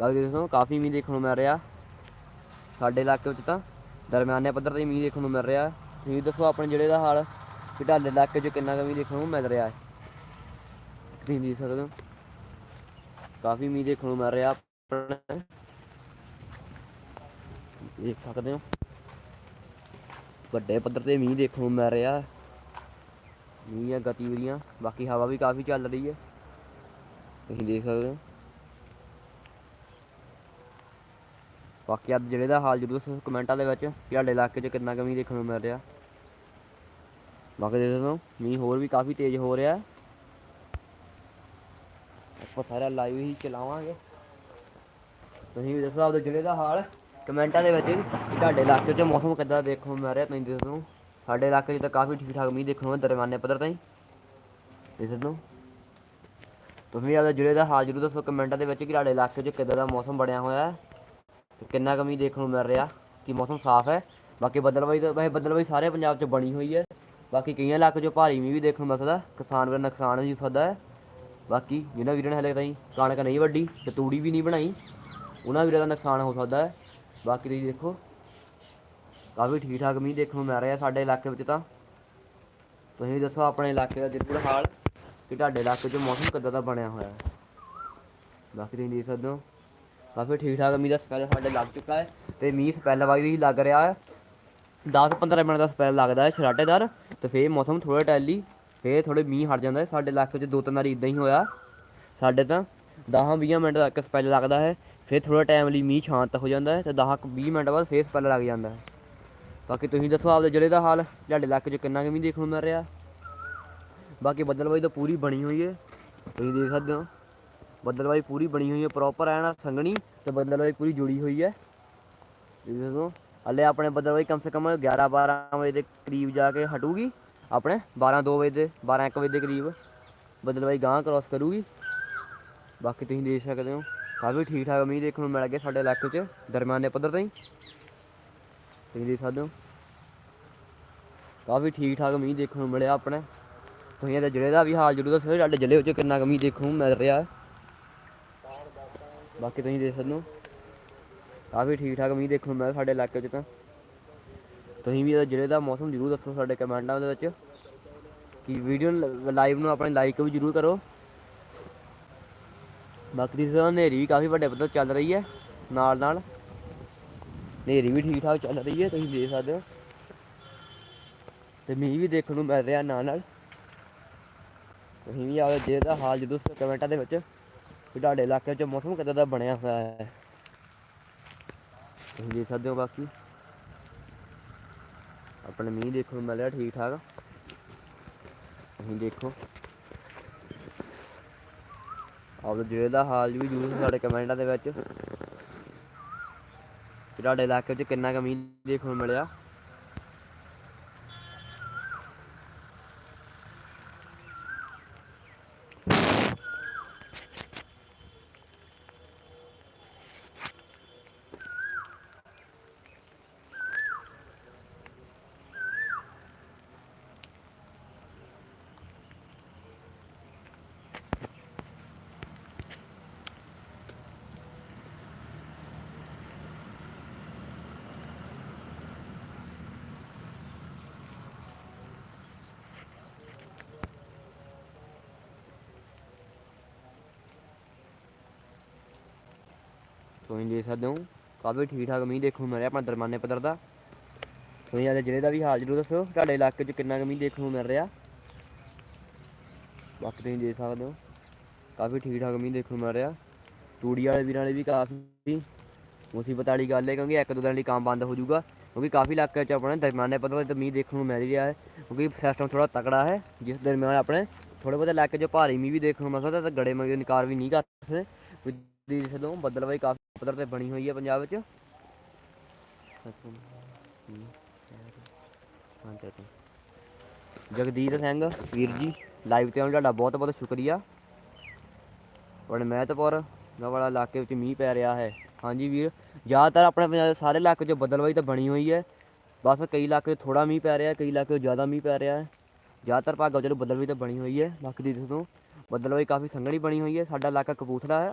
ਬਾਕੀ ਦੇਖੋ ਕਾਫੀ ਮੀਂਹ ਦੇਖਣ ਨੂੰ ਮਿਲ ਰਿਹਾ। ਸਾਡੇ ਇਲਾਕੇ ਵਿੱਚ ਤਾਂ ਦਰਮਿਆਨੇ ਪੱਧਰ ਤੇ ਮੀਂਹ ਦੇਖਣ ਨੂੰ ਮਿਲ ਰਿਹਾ। ਤੁਸੀਂ ਦੱਸੋ ਆਪਣੇ ਜ਼ਿਲ੍ਹੇ ਦਾ ਹਾਲ ਕਿ ਤੁਹਾਡੇ ਇਲਾਕੇ 'ਚ ਕਿੰਨਾ ਕਮੀ ਦੇਖਣ ਨੂੰ ਮਿਲ ਰਿਹਾ ਹੈ। ਤੁਸੀਂ ਦੇਖ ਸਕਦੇ ਹੋ ਕਾਫੀ ਮੀਂਹ ਦੇਖਣ ਨੂੰ ਮਿਲ ਰਿਹਾ ਆਪਣੇ। ਦੇਖ ਸਕਦੇ ਹੋ। ਵੱਡੇ ਪੱਧਰ ਤੇ ਮੀਂਹ ਦੇਖਣ ਨੂੰ ਮਿਲ ਰਿਹਾ। ਮੀਂਹ ਦੀਆਂ ਗਤੀਵਿਧੀਆਂ, ਬਾਕੀ ਹਵਾ ਵੀ ਕਾਫੀ ਚੱਲ ਰਹੀ ਹੈ। ਤੁਸੀਂ ਦੇਖ ਸਕਦੇ ਹੋ। ਬਾਕੀ ਅੱਜ ਜਿਹੜੇ ਦਾ ਹਾਲ ਜ਼ਰੂਰ ਦੱਸੋ ਕਮੈਂਟਾਂ ਦੇ ਵਿੱਚ ਕਿ ਤੁਹਾਡੇ ਇਲਾਕੇ 'ਚ ਕਿੰਨਾ ਕੁ ਮੀਂਹ ਦੇਖਣ ਨੂੰ ਮਿਲ ਰਿਹਾ। ਬਾਕੀ ਦੇਖ ਸਕਦੇ ਹੋ, ਮੀਂਹ ਹੋਰ ਵੀ ਕਾਫੀ ਤੇਜ਼ ਹੋ ਰਿਹਾ। ਉਹ ਸਾਰਾ ਲਾਈਵ ਹੀ ਚਲਾਵਾਂਗੇ। ਤੁਸੀਂ ਵੀ ਦੱਸੋ ਆਪਦੇ ਜ਼ਿਲ੍ਹੇ ਦਾ ਹਾਲ, ਕਮੈਂਟਾਂ ਦੇ ਵਿੱਚ ਕਿ ਤੁਹਾਡੇ ਇਲਾਕੇ 'ਚ ਮੌਸਮ ਕਿੱਦਾਂ ਦੇਖਣ ਨੂੰ ਮਿਲ ਰਿਹਾ ਤੁਸੀਂ ਦੱਸੋ। ਸਾਡੇ ਇਲਾਕੇ 'ਚ ਤਾਂ ਕਾਫੀ ਠੀਕ ਠਾਕ ਮੀਂਹ ਦੇਖਣ ਨੂੰ ਦਰਮਿਆਨੇ ਪੱਧਰ ਤਾਈਂ। ਦੇਖ ਸਕਦੇ ਤੁਸੀਂ ਵੀ ਆਪਦੇ ਜ਼ਿਲ੍ਹੇ ਦਾ ਹਾਲ ਜ਼ਰੂਰ ਦੱਸੋ ਕਮੈਂਟਾਂ ਦੇ ਵਿੱਚ ਕਿ ਤੁਹਾਡੇ ਇਲਾਕੇ 'ਚ ਕਿੱਦਾਂ ਦਾ ਮੌਸਮ ਬਣਿਆ ਹੋਇਆ ਹੈ ਤੇ ਕਿੰਨਾ ਕੁ ਮੀਂਹ ਦੇਖਣ ਨੂੰ ਮਿਲ ਰਿਹਾ, ਕਿ ਮੌਸਮ ਸਾਫ਼ ਹੈ। ਬਾਕੀ ਬੱਦਲਵਾਈ ਤਾਂ ਵੈਸੇ ਬੱਦਲਵਾਈ ਸਾਰੇ ਪੰਜਾਬ 'ਚ ਬਣੀ ਹੋਈ ਹੈ। ਬਾਕੀ ਕਈਆਂ ਇਲਾਕੇ 'ਚ ਭਾਰੀ ਮੀਂਹ ਵੀ ਦੇਖਣ ਨੂੰ ਮਿਲ ਸਕਦਾ, ਕਿਸਾਨ ਦਾ ਨੁਕਸਾਨ ਵੀ ਹੋ ਸਕਦਾ ਹੈ। ਬਾਕੀ ਜਿਹਨਾਂ ਵੀਰਾਂ ਨੇ ਹਲੇ ਤਾਈਂ ਕਣਕ ਨਹੀਂ ਵੱਢੀ ਤੇ ਤੂੜੀ ਵੀ ਨਹੀਂ ਬਣਾਈ, ਉਹਨਾਂ ਵੀਰਾਂ ਦਾ ਨੁਕਸਾਨ ਹੋ ਸਕਦਾ ਹੈ। ਬਾਕੀ ਤੁਸੀਂ ਦੇਖੋ, ਕਾਫੀ ਠੀਕ ਠਾਕ ਮੀਂਹ ਦੇਖਣ ਨੂੰ ਮਿਲ ਰਿਹਾ ਸਾਡੇ ਇਲਾਕੇ ਵਿੱਚ ਤਾਂ। ਤੁਸੀਂ ਦੱਸੋ ਆਪਣੇ ਇਲਾਕੇ ਦਾ ਜ਼ਰੂਰ ਹਾਲ ਕਿ ਤੁਹਾਡੇ ਇਲਾਕੇ 'ਚ ਮੌਸਮ ਕਿੱਦਾਂ ਦਾ ਬਣਿਆ ਹੋਇਆ ਹੈ। ਬਾਕੀ ਤੁਸੀਂ ਦੇਖ ਸਕਦੇ ਹੋ, ਕਾਫੀ ਠੀਕ ਠਾਕ ਮੀਂਹ ਦਾ ਸਪੈਲ ਸਾਡੇ ਲੱਗ ਚੁੱਕਾ ਹੈ ਤੇ ਮੀਂਹ ਸਪੈਲ ਵਾਈ ਹੀ ਲੱਗ ਰਿਹਾ ਹੈ। 10-15 ਮਿੰਟ ਦਾ ਸਪੈਲ ਲੱਗਦਾ ਹੈ ਛਰਾਟੇਦਾਰ ਤੇ ਫੇਰ ਮੌਸਮ ਥੋੜਾ ਟੈਲੀ। ਫੇਰ ਥੋੜੇ ਮੀਂਹ ਹਟ ਜਾਂਦਾ ਸਾਡੇ ਇਲਾਕੇ 'ਚ ਦੋ ਤਿੰਨ ਵਾਰੀ ਇਦਾਂ ਹੀ ਹੋਇਆ। ਸਾਡੇ ਤਾਂ 10-20 ਮਿੰਟ ਤੱਕ ਸਪੈਲ ਲੱਗਦਾ ਹੈ। ਫਿਰ ਥੋੜਾ ਟਾਈਮ ਲਈ ਮੀਂਹ ਸ਼ਾਂਤ ਹੋ ਜਾਂਦਾ ਹੈ ਤੇ 10-20 ਮਿੰਟ ਬਾਅਦ ਫੇਰ ਸਪੈਲ ਲੱਗ ਜਾਂਦਾ ਹੈ। ਬਾਕੀ ਤੁਸੀਂ ਦੱਸੋ ਆਪਦੇ ਜ਼ਿਲ੍ਹੇ ਦਾ ਹਾਲ। ਤੁਹਾਡੇ ਇਲਾਕੇ 'ਚ ਕਿੰਨਾ ਕੁ ਮੀਂਹ ਦੇਖਣ ਨੂੰ ਮਿਲ ਰਿਹਾ? ਬਾਕੀ ਬੱਦਲਬਾਈ ਤਾਂ ਪੂਰੀ ਬਣੀ ਹੋਈ ਹੈ। ਤੁਸੀਂ ਦੇਖ ਸਕਦੇ ਹੋ। ਬੱਦਲਬਾਈ ਪੂਰੀ ਬਣੀ ਹੋਈ ਹੈ ਪ੍ਰੋਪਰ ਐ ਨਾ ਸੰਘਣੀ ਤੇ ਬੱਦਲਬਾਈ ਪੂਰੀ ਜੁੜੀ ਹੋਈ ਹੈ। ਤੁਸੀਂ ਦੇਖੋ ਹਲੇ ਆਪਣੇ ਬੱਦਲਬਾਈ ਕਮ ਸੇ ਕਮ 11 12 ਵਜੇ ਦੇ ਕਰੀਬ ਜਾ ਕੇ ਹਟੂਗੀ। ਆਪਣੇ 12 2 ਵਜੇ ਦੇ 12 1 ਵਜੇ ਦੇ ਕਰੀਬ ਬਦਲਵਾਈ ਗਾਂ ਕ੍ਰਾਸ ਕਰੂਗੀ। ਬਾਕੀ ਤੁਸੀਂ ਦੇਖ ਸਕਦੇ ਹੋ ਕਾਫੀ ਠੀਕ ਠਾਕ ਮੀਂਹ ਦੇਖਣ ਨੂੰ ਮਿਲ ਗਿਆ ਸਾਡੇ ਇਲਾਕੇ 'ਚ, ਦਰਮਿਆਨੇ ਪੱਧਰ ਤੇ ਤੁਸੀਂ ਦੇਖ ਸਕਦੇ ਹੋ। ਕਾਫੀ ਠੀਕ ਠਾਕ ਮੀਂਹ ਦੇਖਣ ਨੂੰ ਮਿਲਿਆ ਆਪਣੇ। ਤੁਸੀਂ ਇਹਦੇ ਜ਼ਿਲ੍ਹੇ ਦਾ ਵੀ ਹਾਲ ਜ਼ਰੂਰ ਦੱਸੋ ਸਾਡੇ ਜ਼ਿਲ੍ਹੇ ਵਿੱਚ ਕਿੰਨਾ ਕੁ ਮੀਂਹ ਦੇਖਣ ਨੂੰ ਮਿਲ ਰਿਹਾ। ਬਾਕੀ ਤੁਸੀਂ ਦੇਖ ਸਕਦੇ ਹੋ। ਕਾਫੀ ਠੀਕ ਠਾਕ ਮੀਂਹ ਦੇਖਣ ਨੂੰ ਮਿਲਿਆ ਸਾਡੇ ਇਲਾਕੇ 'ਚ ਤਾਂ। ਤੁਸੀਂ ਵੀ ਇਹਦੇ ਜ਼ਿਲ੍ਹੇ ਦਾ ਮੌਸਮ ਜ਼ਰੂਰ ਦੱਸੋ ਸਾਡੇ ਕਮੈਂਟਾਂ ਦੇ ਵਿੱਚ। ਕਿ ਵੀਡੀਓ ਲਾਈਵ ਨੂੰ ਆਪਣੇ ਲਾਈਕ ਵੀ ਜ਼ਰੂਰ ਕਰੋ। ਬਾਕੀ ਦੀ ਸਰ ਹਨੇਰੀ ਵੀ ਕਾਫੀ ਵੱਡੇ ਪੱਧਰ ਚੱਲ ਰਹੀ ਹੈ, ਨਾਲ ਨਾਲ। ਹਨੇਰੀ ਵੀ ਠੀਕ ਠਾਕ ਚੱਲ ਰਹੀ ਹੈ, ਤੁਸੀਂ ਦੇਖ ਸਕਦੇ ਹੋ। ਤੇ ਮੀਂਹ ਵੀ ਦੇਖਣ ਨੂੰ ਮਿਲ ਰਿਹਾ ਨਾਲ ਨਾਲ। ਤੁਸੀਂ ਵੀ ਆਵੇ ਜੇ ਦਾ ਹਾਲ ਜਦੋਂ ਦੱਸੋ ਕਮੈਂਟਾਂ ਦੇ ਵਿੱਚ, ਕਿ ਤੁਹਾਡੇ ਇਲਾਕੇ 'ਚ ਮੌਸਮ ਕਿੱਦਾਂ ਦਾ ਬਣਿਆ ਹੋਇਆ ਹੈ। ਤੁਸੀਂ ਦੇਖ ਸਕਦੇ ਹੋ ਬਾਕੀ। ਆਪਣੇ ਮੀਂਹ ਦੇਖਣ ਨੂੰ ਮਿਲਿਆ, ਠੀਕ ਠਾਕ। ਤੁਸੀਂ ਦੇਖੋ। ਆਪਦੇ ਜ਼ਿਲ੍ਹੇ ਦਾ ਹਾਲ ਵੀ ਜ਼ਰੂਰ ਸਾਡੇ ਕਮੈਂਟਾਂ ਦੇ ਵਿੱਚ। ਤੁਹਾਡੇ ਇਲਾਕੇ 'ਚ ਕਿੰਨਾ ਕੁ ਮੀਂਹ ਦੇਖਣ ਨੂੰ ਮਿਲਿਆ। ਤੁਸੀਂ ਦੇਖ ਸਕਦੇ ਹੋ ਕਾਫੀ ਠੀਕ ਠਾਕ, ਮੀਂਹ ਦੇਖਣ ਨੂੰ ਮਿਲ ਰਿਹਾ ਆਪਣਾ ਦਰਮਾਨੇ ਪੱਧਰ ਦਾ। ਤੁਸੀਂ ਆਪਣੇ ਜ਼ਿਲ੍ਹੇ ਦਾ ਵੀ ਹਾਲ ਜ਼ਰੂਰ ਦੱਸੋ, ਤੁਹਾਡੇ ਇਲਾਕੇ 'ਚ ਕਿੰਨਾ ਕੁ ਮੀਂਹ ਦੇਖਣ ਨੂੰ ਮਿਲ ਰਿਹਾ। ਬਾਕੀ ਤੁਸੀਂ ਦੇਖ ਸਕਦੇ ਹੋ, ਕਾਫੀ ਠੀਕ ਠਾਕ ਮੀਂਹ ਦੇਖਣ ਨੂੰ ਮਿਲ ਰਿਹਾ। ਤੂੜੀ ਵਾਲੇ ਵੀਰਾਂ ਲਈ ਵੀ ਕਾਫੀ ਮੁਸੀਬਤ ਵਾਲੀ ਗੱਲ ਹੈ, ਕਿਉਂਕਿ ਇੱਕ ਦੋ ਦਿਨ ਲਈ ਕੰਮ ਬੰਦ ਹੋ ਜਾਊਗਾ। ਕਿਉਂਕਿ ਕਾਫੀ ਇਲਾਕੇ 'ਚ ਆਪਣੇ ਦਰਮਾਨੇ ਪੱਧਰ ਤੇ ਮੀਂਹ ਦੇਖਣ ਨੂੰ ਮਿਲ ਰਿਹਾ ਹੈ, ਕਿਉਂਕਿ ਸਿਸਟਮ ਥੋੜਾ ਤਕੜਾ ਹੈ। ਜਿਸ ਦਰਮਿਆਨ ਆਪਣੇ ਥੋੜੇ ਬਹੁਤੇ ਇਲਾਕੇ 'ਚ ਭਾਰੀ ਮੀਂਹ ਵੀ ਦੇਖਣ ਨੂੰ ਮਿਲ ਸਕਦਾ, ਤੇ ਗੜੇ ਮਗੇ ਨਿਕਾਰ ਵੀ ਨਹੀਂ ਕਰ ਸਕਦੇ। ਦੇਖ ਸਕਦੇ ਹੋ ਬੱਦਲਵਾਈ ਕਾਫੀ ਪੱਧਰ ਤੇ ਬਣੀ ਹੋਈ ਹੈ ਪੰਜਾਬ ਵਿੱਚ। ਜਗਦੀਪ ਸਿੰਘ, ਵੀਰ ਜੀ ਲਾਈਵ ਤੇ ਆਉਣ ਤੁਹਾਡਾ ਬਹੁਤ ਬਹੁਤ ਸ਼ੁਕਰੀਆ। ਤੁਹਾਡੇ ਮਹਿਤਪੁਰ ਵਾਲਾ ਇਲਾਕੇ ਵਿੱਚ ਮੀਂਹ ਪੈ ਰਿਹਾ ਹੈ। ਹਾਂਜੀ ਵੀਰ, ਜ਼ਿਆਦਾਤਰ ਆਪਣੇ ਪੰਜਾਬ ਦੇ ਸਾਰੇ ਇਲਾਕੇ 'ਚ ਬਦਲਵਾਈ ਤਾਂ ਬਣੀ ਹੋਈ ਹੈ। ਬਸ ਕਈ ਇਲਾਕੇ 'ਚ ਥੋੜਾ ਮੀਂਹ ਪੈ ਰਿਹਾ ਕਈ ਇਲਾਕੇ 'ਚ ਜ਼ਿਆਦਾ ਮੀਂਹ ਪੈ ਰਿਹਾ ਹੈ। ਜ਼ਿਆਦਾਤਰ ਭਾਗਾਂ 'ਚ ਬਦਲਵਾਈ ਤਾਂ ਬਣੀ ਹੋਈ ਹੈ। ਬਾਕੀ ਦੀ ਦੱਸੋ ਬੱਦਲਵਾਈ ਕਾਫੀ ਸੰਘਣੀ ਬਣੀ ਹੋਈ ਹੈ। ਸਾਡਾ ਇਲਾਕਾ ਕਪੂਥਲਾ ਹੈ।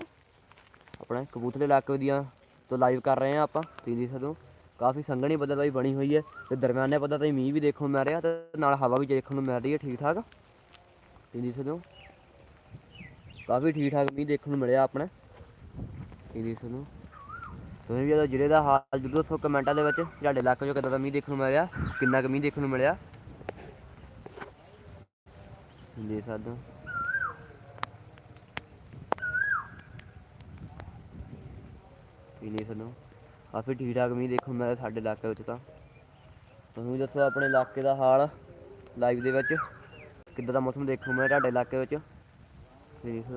ਆਪਣੇ ਕਬੂਤਰ ਇਲਾਕੇ ਦੀਆਂ ਤੋਂ ਲਾਈਵ ਕਰ ਰਹੇ ਹਾਂ ਆਪਾਂ, ਤੁਸੀਂ ਦੇਖ ਸਕਦੇ ਹੋ। ਕਾਫੀ ਸੰਘਣੀ ਬੱਦਲਬਾਈ ਬਣੀ ਹੋਈ ਹੈ ਤੇ ਦਰਮਿਆਨੇ ਪੱਧਰ ਤੇ ਮੀਂਹ ਵੀ ਦੇਖਣ ਨੂੰ ਮਿਲ ਰਿਹਾ ਤੇ ਨਾਲ ਹਵਾ ਵੀ ਦੇਖਣ ਨੂੰ ਮਿਲ ਰਹੀ ਹੈ ਠੀਕ ਠਾਕ ਤੁਸੀਂ ਦੇਖ ਸਕਦੇ ਹੋ। ਕਾਫੀ ਠੀਕ ਠਾਕ ਮੀਂਹ ਦੇਖਣ ਨੂੰ ਮਿਲਿਆ ਆਪਣੇ। ਤੁਸੀਂ ਦੇਖ ਸਕਦੇ ਹੋ। ਤੁਸੀਂ ਵੀ ਇਹਦਾ ਜ਼ਿਲ੍ਹੇ ਦਾ ਹਾਲ ਜ਼ਰੂਰ ਦੱਸੋ ਕਮੈਂਟਾਂ ਦੇ ਵਿੱਚ ਤੁਹਾਡੇ ਇਲਾਕੇ 'ਚੋਂ ਕਿੱਦਾਂ ਦਾ ਮੀਂਹ ਦੇਖਣ ਨੂੰ ਮਿਲਿਆ, ਕਿੰਨਾ ਕੁ ਮੀਂਹ ਦੇਖਣ ਨੂੰ ਮਿਲਿਆ। ਦੇਖ ਸਕਦੇ ਹੋ। ਵੀ ਨਹੀਂ ਸਾਨੂੰ। ਕਾਫੀ ਠੀਕ ਠਾਕ ਮੀਂਹ ਦੇਖਣ ਨੂੰ ਮਿਲਿਆ ਸਾਡੇ ਇਲਾਕੇ ਵਿੱਚ ਤਾਂ। ਤੁਸੀਂ ਵੀ ਦੱਸੋ ਆਪਣੇ ਇਲਾਕੇ ਦਾ ਹਾਲ ਲਾਈਵ ਦੇ ਵਿੱਚ। ਕਿੱਦਾਂ ਦਾ ਮੌਸਮ ਦੇਖਣ ਨੂੰ ਮਿਲਿਆ ਤੁਹਾਡੇ ਇਲਾਕੇ ਵਿੱਚ। ਤੁਸੀਂ ਦੇਖ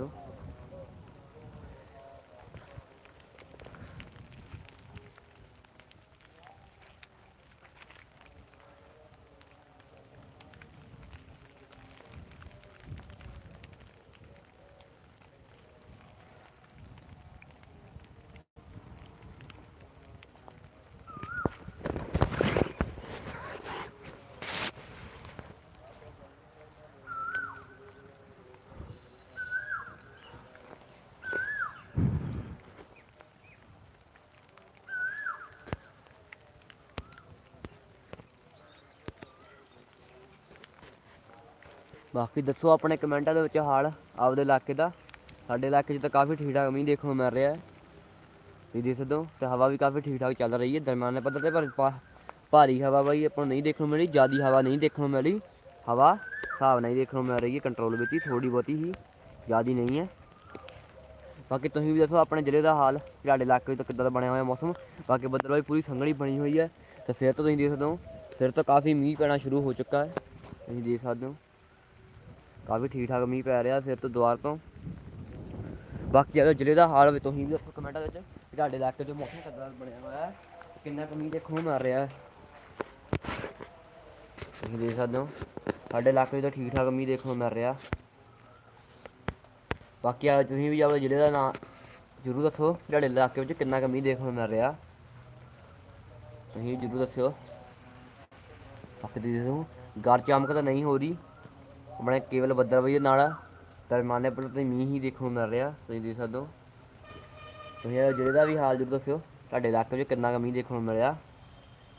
ਬਾਕੀ ਦੱਸੋ ਆਪਣੇ ਕਮੈਂਟਾਂ ਦੇ ਵਿੱਚ ਹਾਲ ਆਪਦੇ ਇਲਾਕੇ ਦਾ। ਸਾਡੇ ਇਲਾਕੇ 'ਚ ਤਾਂ ਕਾਫੀ ਠੀਕ ਠਾਕ ਮੀਂਹ ਦੇਖਣ ਨੂੰ ਮਿਲ ਰਿਹਾ ਹੈ। ਵੀ ਦੇਖ ਸਕਦੇ ਹੋ, ਤੇ ਹਵਾ ਵੀ ਕਾਫੀ ਠੀਕ ਠਾਕ ਚੱਲ ਰਹੀ ਹੈ। ਦਰਮਿਆਨੇ ਪੱਧਰ ਤੇ ਪਰ ਪਾ- ਭਾਰੀ ਹਵਾ ਬਾਈ, ਆਪਾਂ ਨੂੰ ਨਹੀਂ ਦੇਖਣ ਨੂੰ ਮਿਲੀ। ਜਿਆਦੀ ਹਵਾ ਨਹੀਂ ਦੇਖਣ ਨੂੰ ਮਿਲੀ। ਹਵਾ ਹਿਸਾਬ ਨਾਲ ਹੀ ਦੇਖਣ ਨੂੰ ਮਿਲ ਰਹੀ ਹੈ। ਕੰਟਰੋਲ ਵਿੱਚ ਹੀ ਥੋੜੀ ਬਹੁਤੀ ਹੀ, ਜਿਆਦੀ ਨਹੀਂ ਹੈ। ਬਾਕੀ ਤੁਸੀਂ ਵੀ ਦੱਸੋ ਆਪਣੇ ਜ਼ਿਲ੍ਹੇ ਦਾ ਹਾਲ ਤੁਹਾਡੇ ਇਲਾਕੇ ਤੋਂ ਕਿੱਦਾਂ ਦਾ ਬਣਿਆ ਹੋਇਆ ਮੌਸਮ। ਬਾਕੀ ਬੱਦਲਵਾਈ ਪੂਰੀ ਸੰਘਣੀ ਬਣੀ ਹੋਈ ਹੈ। ਤੇ ਫਿਰ ਤਾਂ ਤੁਸੀਂ ਦੇਖ ਸਕਦੇ ਹੋ, ਫਿਰ ਤਾਂ ਕਾਫੀ ਮੀਂਹ ਪੈਣਾ ਸ਼ੁਰੂ ਹੋ ਚੁੱਕਾ ਹੈ। ਤੁਸੀਂ ਦੇਖ ਸਕਦੇ ਹੋ। ਕਾਫੀ ਠੀਕ ਠਾਕ ਮੀਂਹ ਪੈ ਰਿਹਾ ਫਿਰ ਤੋਂ ਦੁਆਰ ਤੋਂ। ਬਾਕੀ ਅਗਰ ਜ਼ਿਲ੍ਹੇ ਦਾ ਹਾਲ ਵੀ, ਤੁਸੀਂ ਵੀ ਦੱਸੋ ਕਮੈਂਟਾਂ ਵਿੱਚ ਕਿ ਤੁਹਾਡੇ ਇਲਾਕੇ 'ਚ ਮੌਸਮ ਕਿੱਦਾਂ ਬਣਿਆ ਹੋਇਆ ਹੈ, ਕਿੰਨਾ ਕੁ ਮੀਂਹ ਦੇਖਣ ਨੂੰ ਮਿਲ ਰਿਹਾ ਹੈ। ਤੁਸੀਂ ਦੇਖ ਸਕਦੇ ਹੋ, ਸਾਡੇ ਇਲਾਕੇ 'ਚ ਤਾਂ ਠੀਕ ਠਾਕ ਮੀਂਹ ਦੇਖਣ ਨੂੰ ਮਿਲ ਰਿਹਾ। ਬਾਕੀ ਆ ਤੁਸੀਂ ਵੀ ਆਪਣੇ ਜ਼ਿਲ੍ਹੇ ਦਾ ਨਾਂ ਜ਼ਰੂਰ ਦੱਸੋ, ਤੁਹਾਡੇ ਇਲਾਕੇ ਵਿੱਚ ਕਿੰਨਾ ਕੁ ਮੀਂਹ ਦੇਖਣ ਨੂੰ ਮਿਲ ਰਿਹਾ। ਤੁਸੀਂ ਜ਼ਰੂਰ ਦੱਸਿਓ। ਬਾਕੀ ਤੁਸੀਂ ਦੱਸੋ ਗਰ ਚਮਕ ਤਾਂ ਨਹੀਂ ਹੋ ਰਹੀ। ਆਪਣੇ ਕੇਵਲ ਬੱਦਲਬਾਈ ਦੇ ਨਾਲ ਦਰਮਾਨੇ ਪਰ ਤੇ ਮੀਂਹ ਹੀ ਦੇਖਣ ਨੂੰ ਮਿਲ ਰਿਹਾ, ਤੁਸੀਂ ਦੇਖ ਸਕਦੇ ਹੋ। ਤੁਸੀਂ ਇਹ ਜ਼ਿਲ੍ਹੇ ਦਾ ਵੀ ਹਾਲ ਜ਼ਰੂਰ ਦੱਸਿਓ, ਤੁਹਾਡੇ ਇਲਾਕੇ ਵਿੱਚ ਕਿੰਨਾ ਕੁ ਮੀਂਹ ਦੇਖਣ ਨੂੰ ਮਿਲ ਰਿਹਾ,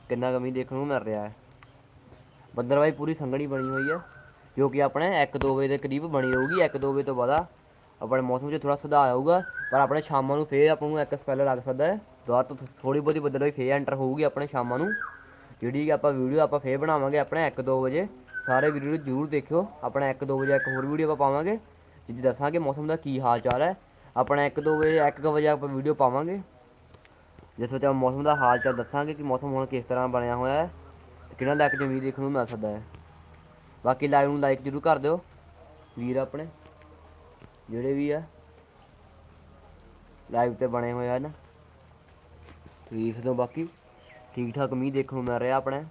ਕਿੰਨਾ ਕੁ ਮੀਂਹ ਦੇਖਣ ਨੂੰ ਮਿਲ ਰਿਹਾ ਹੈ। ਬੱਦਲਬਾਈ ਪੂਰੀ ਸੰਘਣੀ ਬਣੀ ਹੋਈ ਹੈ, ਜੋ ਕਿ ਆਪਣੇ 1-2 ਵਜੇ ਦੇ ਕਰੀਬ ਬਣੀ ਰਹੂਗੀ 1-2 ਵਜੇ ਤੋਂ ਬਾਅਦ ਆਪਣੇ ਮੌਸਮ 'ਚ ਥੋੜਾ ਸੁਧਾਰ ਆਊਗਾ, ਪਰ ਆਪਣੇ ਸ਼ਾਮਾਂ ਨੂੰ ਫੇਰ ਆਪਾਂ ਨੂੰ ਇੱਕ ਸਪੈਲ ਲੱਗ ਸਕਦਾ ਹੈ। ਦੁਬਾਰਾ ਤੋਂ ਥੋੜੀ ਬਹੁਤੀ ਬੱਦਲਬਾਈ ਫੇਰ ਐਂਟਰ ਹੋਊਗੀ ਆਪਣੇ ਸ਼ਾਮਾਂ ਨੂੰ। ਜਿਹੜੀ ਕਿ ਆਪਾਂ ਵੀਡੀਓ ਆਪਾਂ ਫੇਰ ਬਣਾਵਾਂਗੇ ਆਪਣੇ 1-2 ਵਜੇ। ਸਾਰੇ ਵੀਡੀਓ ਨੂੰ ਜ਼ਰੂਰ ਦੇਖਿਓ। ਆਪਣਾ 1-2 ਵਜੇ ਇੱਕ ਹੋਰ ਵੀਡੀਓ ਆਪਾਂ ਪਾਵਾਂਗੇ ਜਿੱਦੀ ਦੱਸਾਂਗੇ ਮੌਸਮ ਦਾ ਕੀ ਹਾਲ ਚਾਲ ਹੈ। ਆਪਣਾ 1-2 ਵਜੇ 1 ਵਜੇ ਆਪਾਂ ਵੀਡੀਓ ਪਾਵਾਂਗੇ, ਜਿਸ ਵਿੱਚ ਆਪਾਂ ਮੌਸਮ ਦਾ ਹਾਲ ਚਾਲ ਦੱਸਾਂਗੇ ਕਿ ਮੌਸਮ ਹੁਣ ਕਿਸ ਤਰ੍ਹਾਂ ਬਣਿਆ ਹੋਇਆ ਹੈ ਤੇ ਕਿਹੜਾ ਇਲਾਕੇ 'ਚ ਮੀਂਹ ਦੇਖਣ ਨੂੰ ਮਿਲ ਸਕਦਾ ਹੈ। ਬਾਕੀ ਲਾਈਵ ਨੂੰ ਲਾਈਕ ਜ਼ਰੂਰ ਕਰ ਦਿਓ, ਵੀਰ ਆਪਣੇ, ਜਿਹੜੇ ਵੀ ਆ। ਲਾਈਵ ਤੇ ਬਣੇ ਹੋਏ ਹਨ। ਤੁਸੀਂ ਦੇਖ ਦਿਓ ਬਾਕੀ ਠੀਕ ਠਾਕ ਮੀਂਹ ਦੇਖਣ ਨੂੰ ਮਿਲ ਰਿਹਾ ਆਪਣੇ,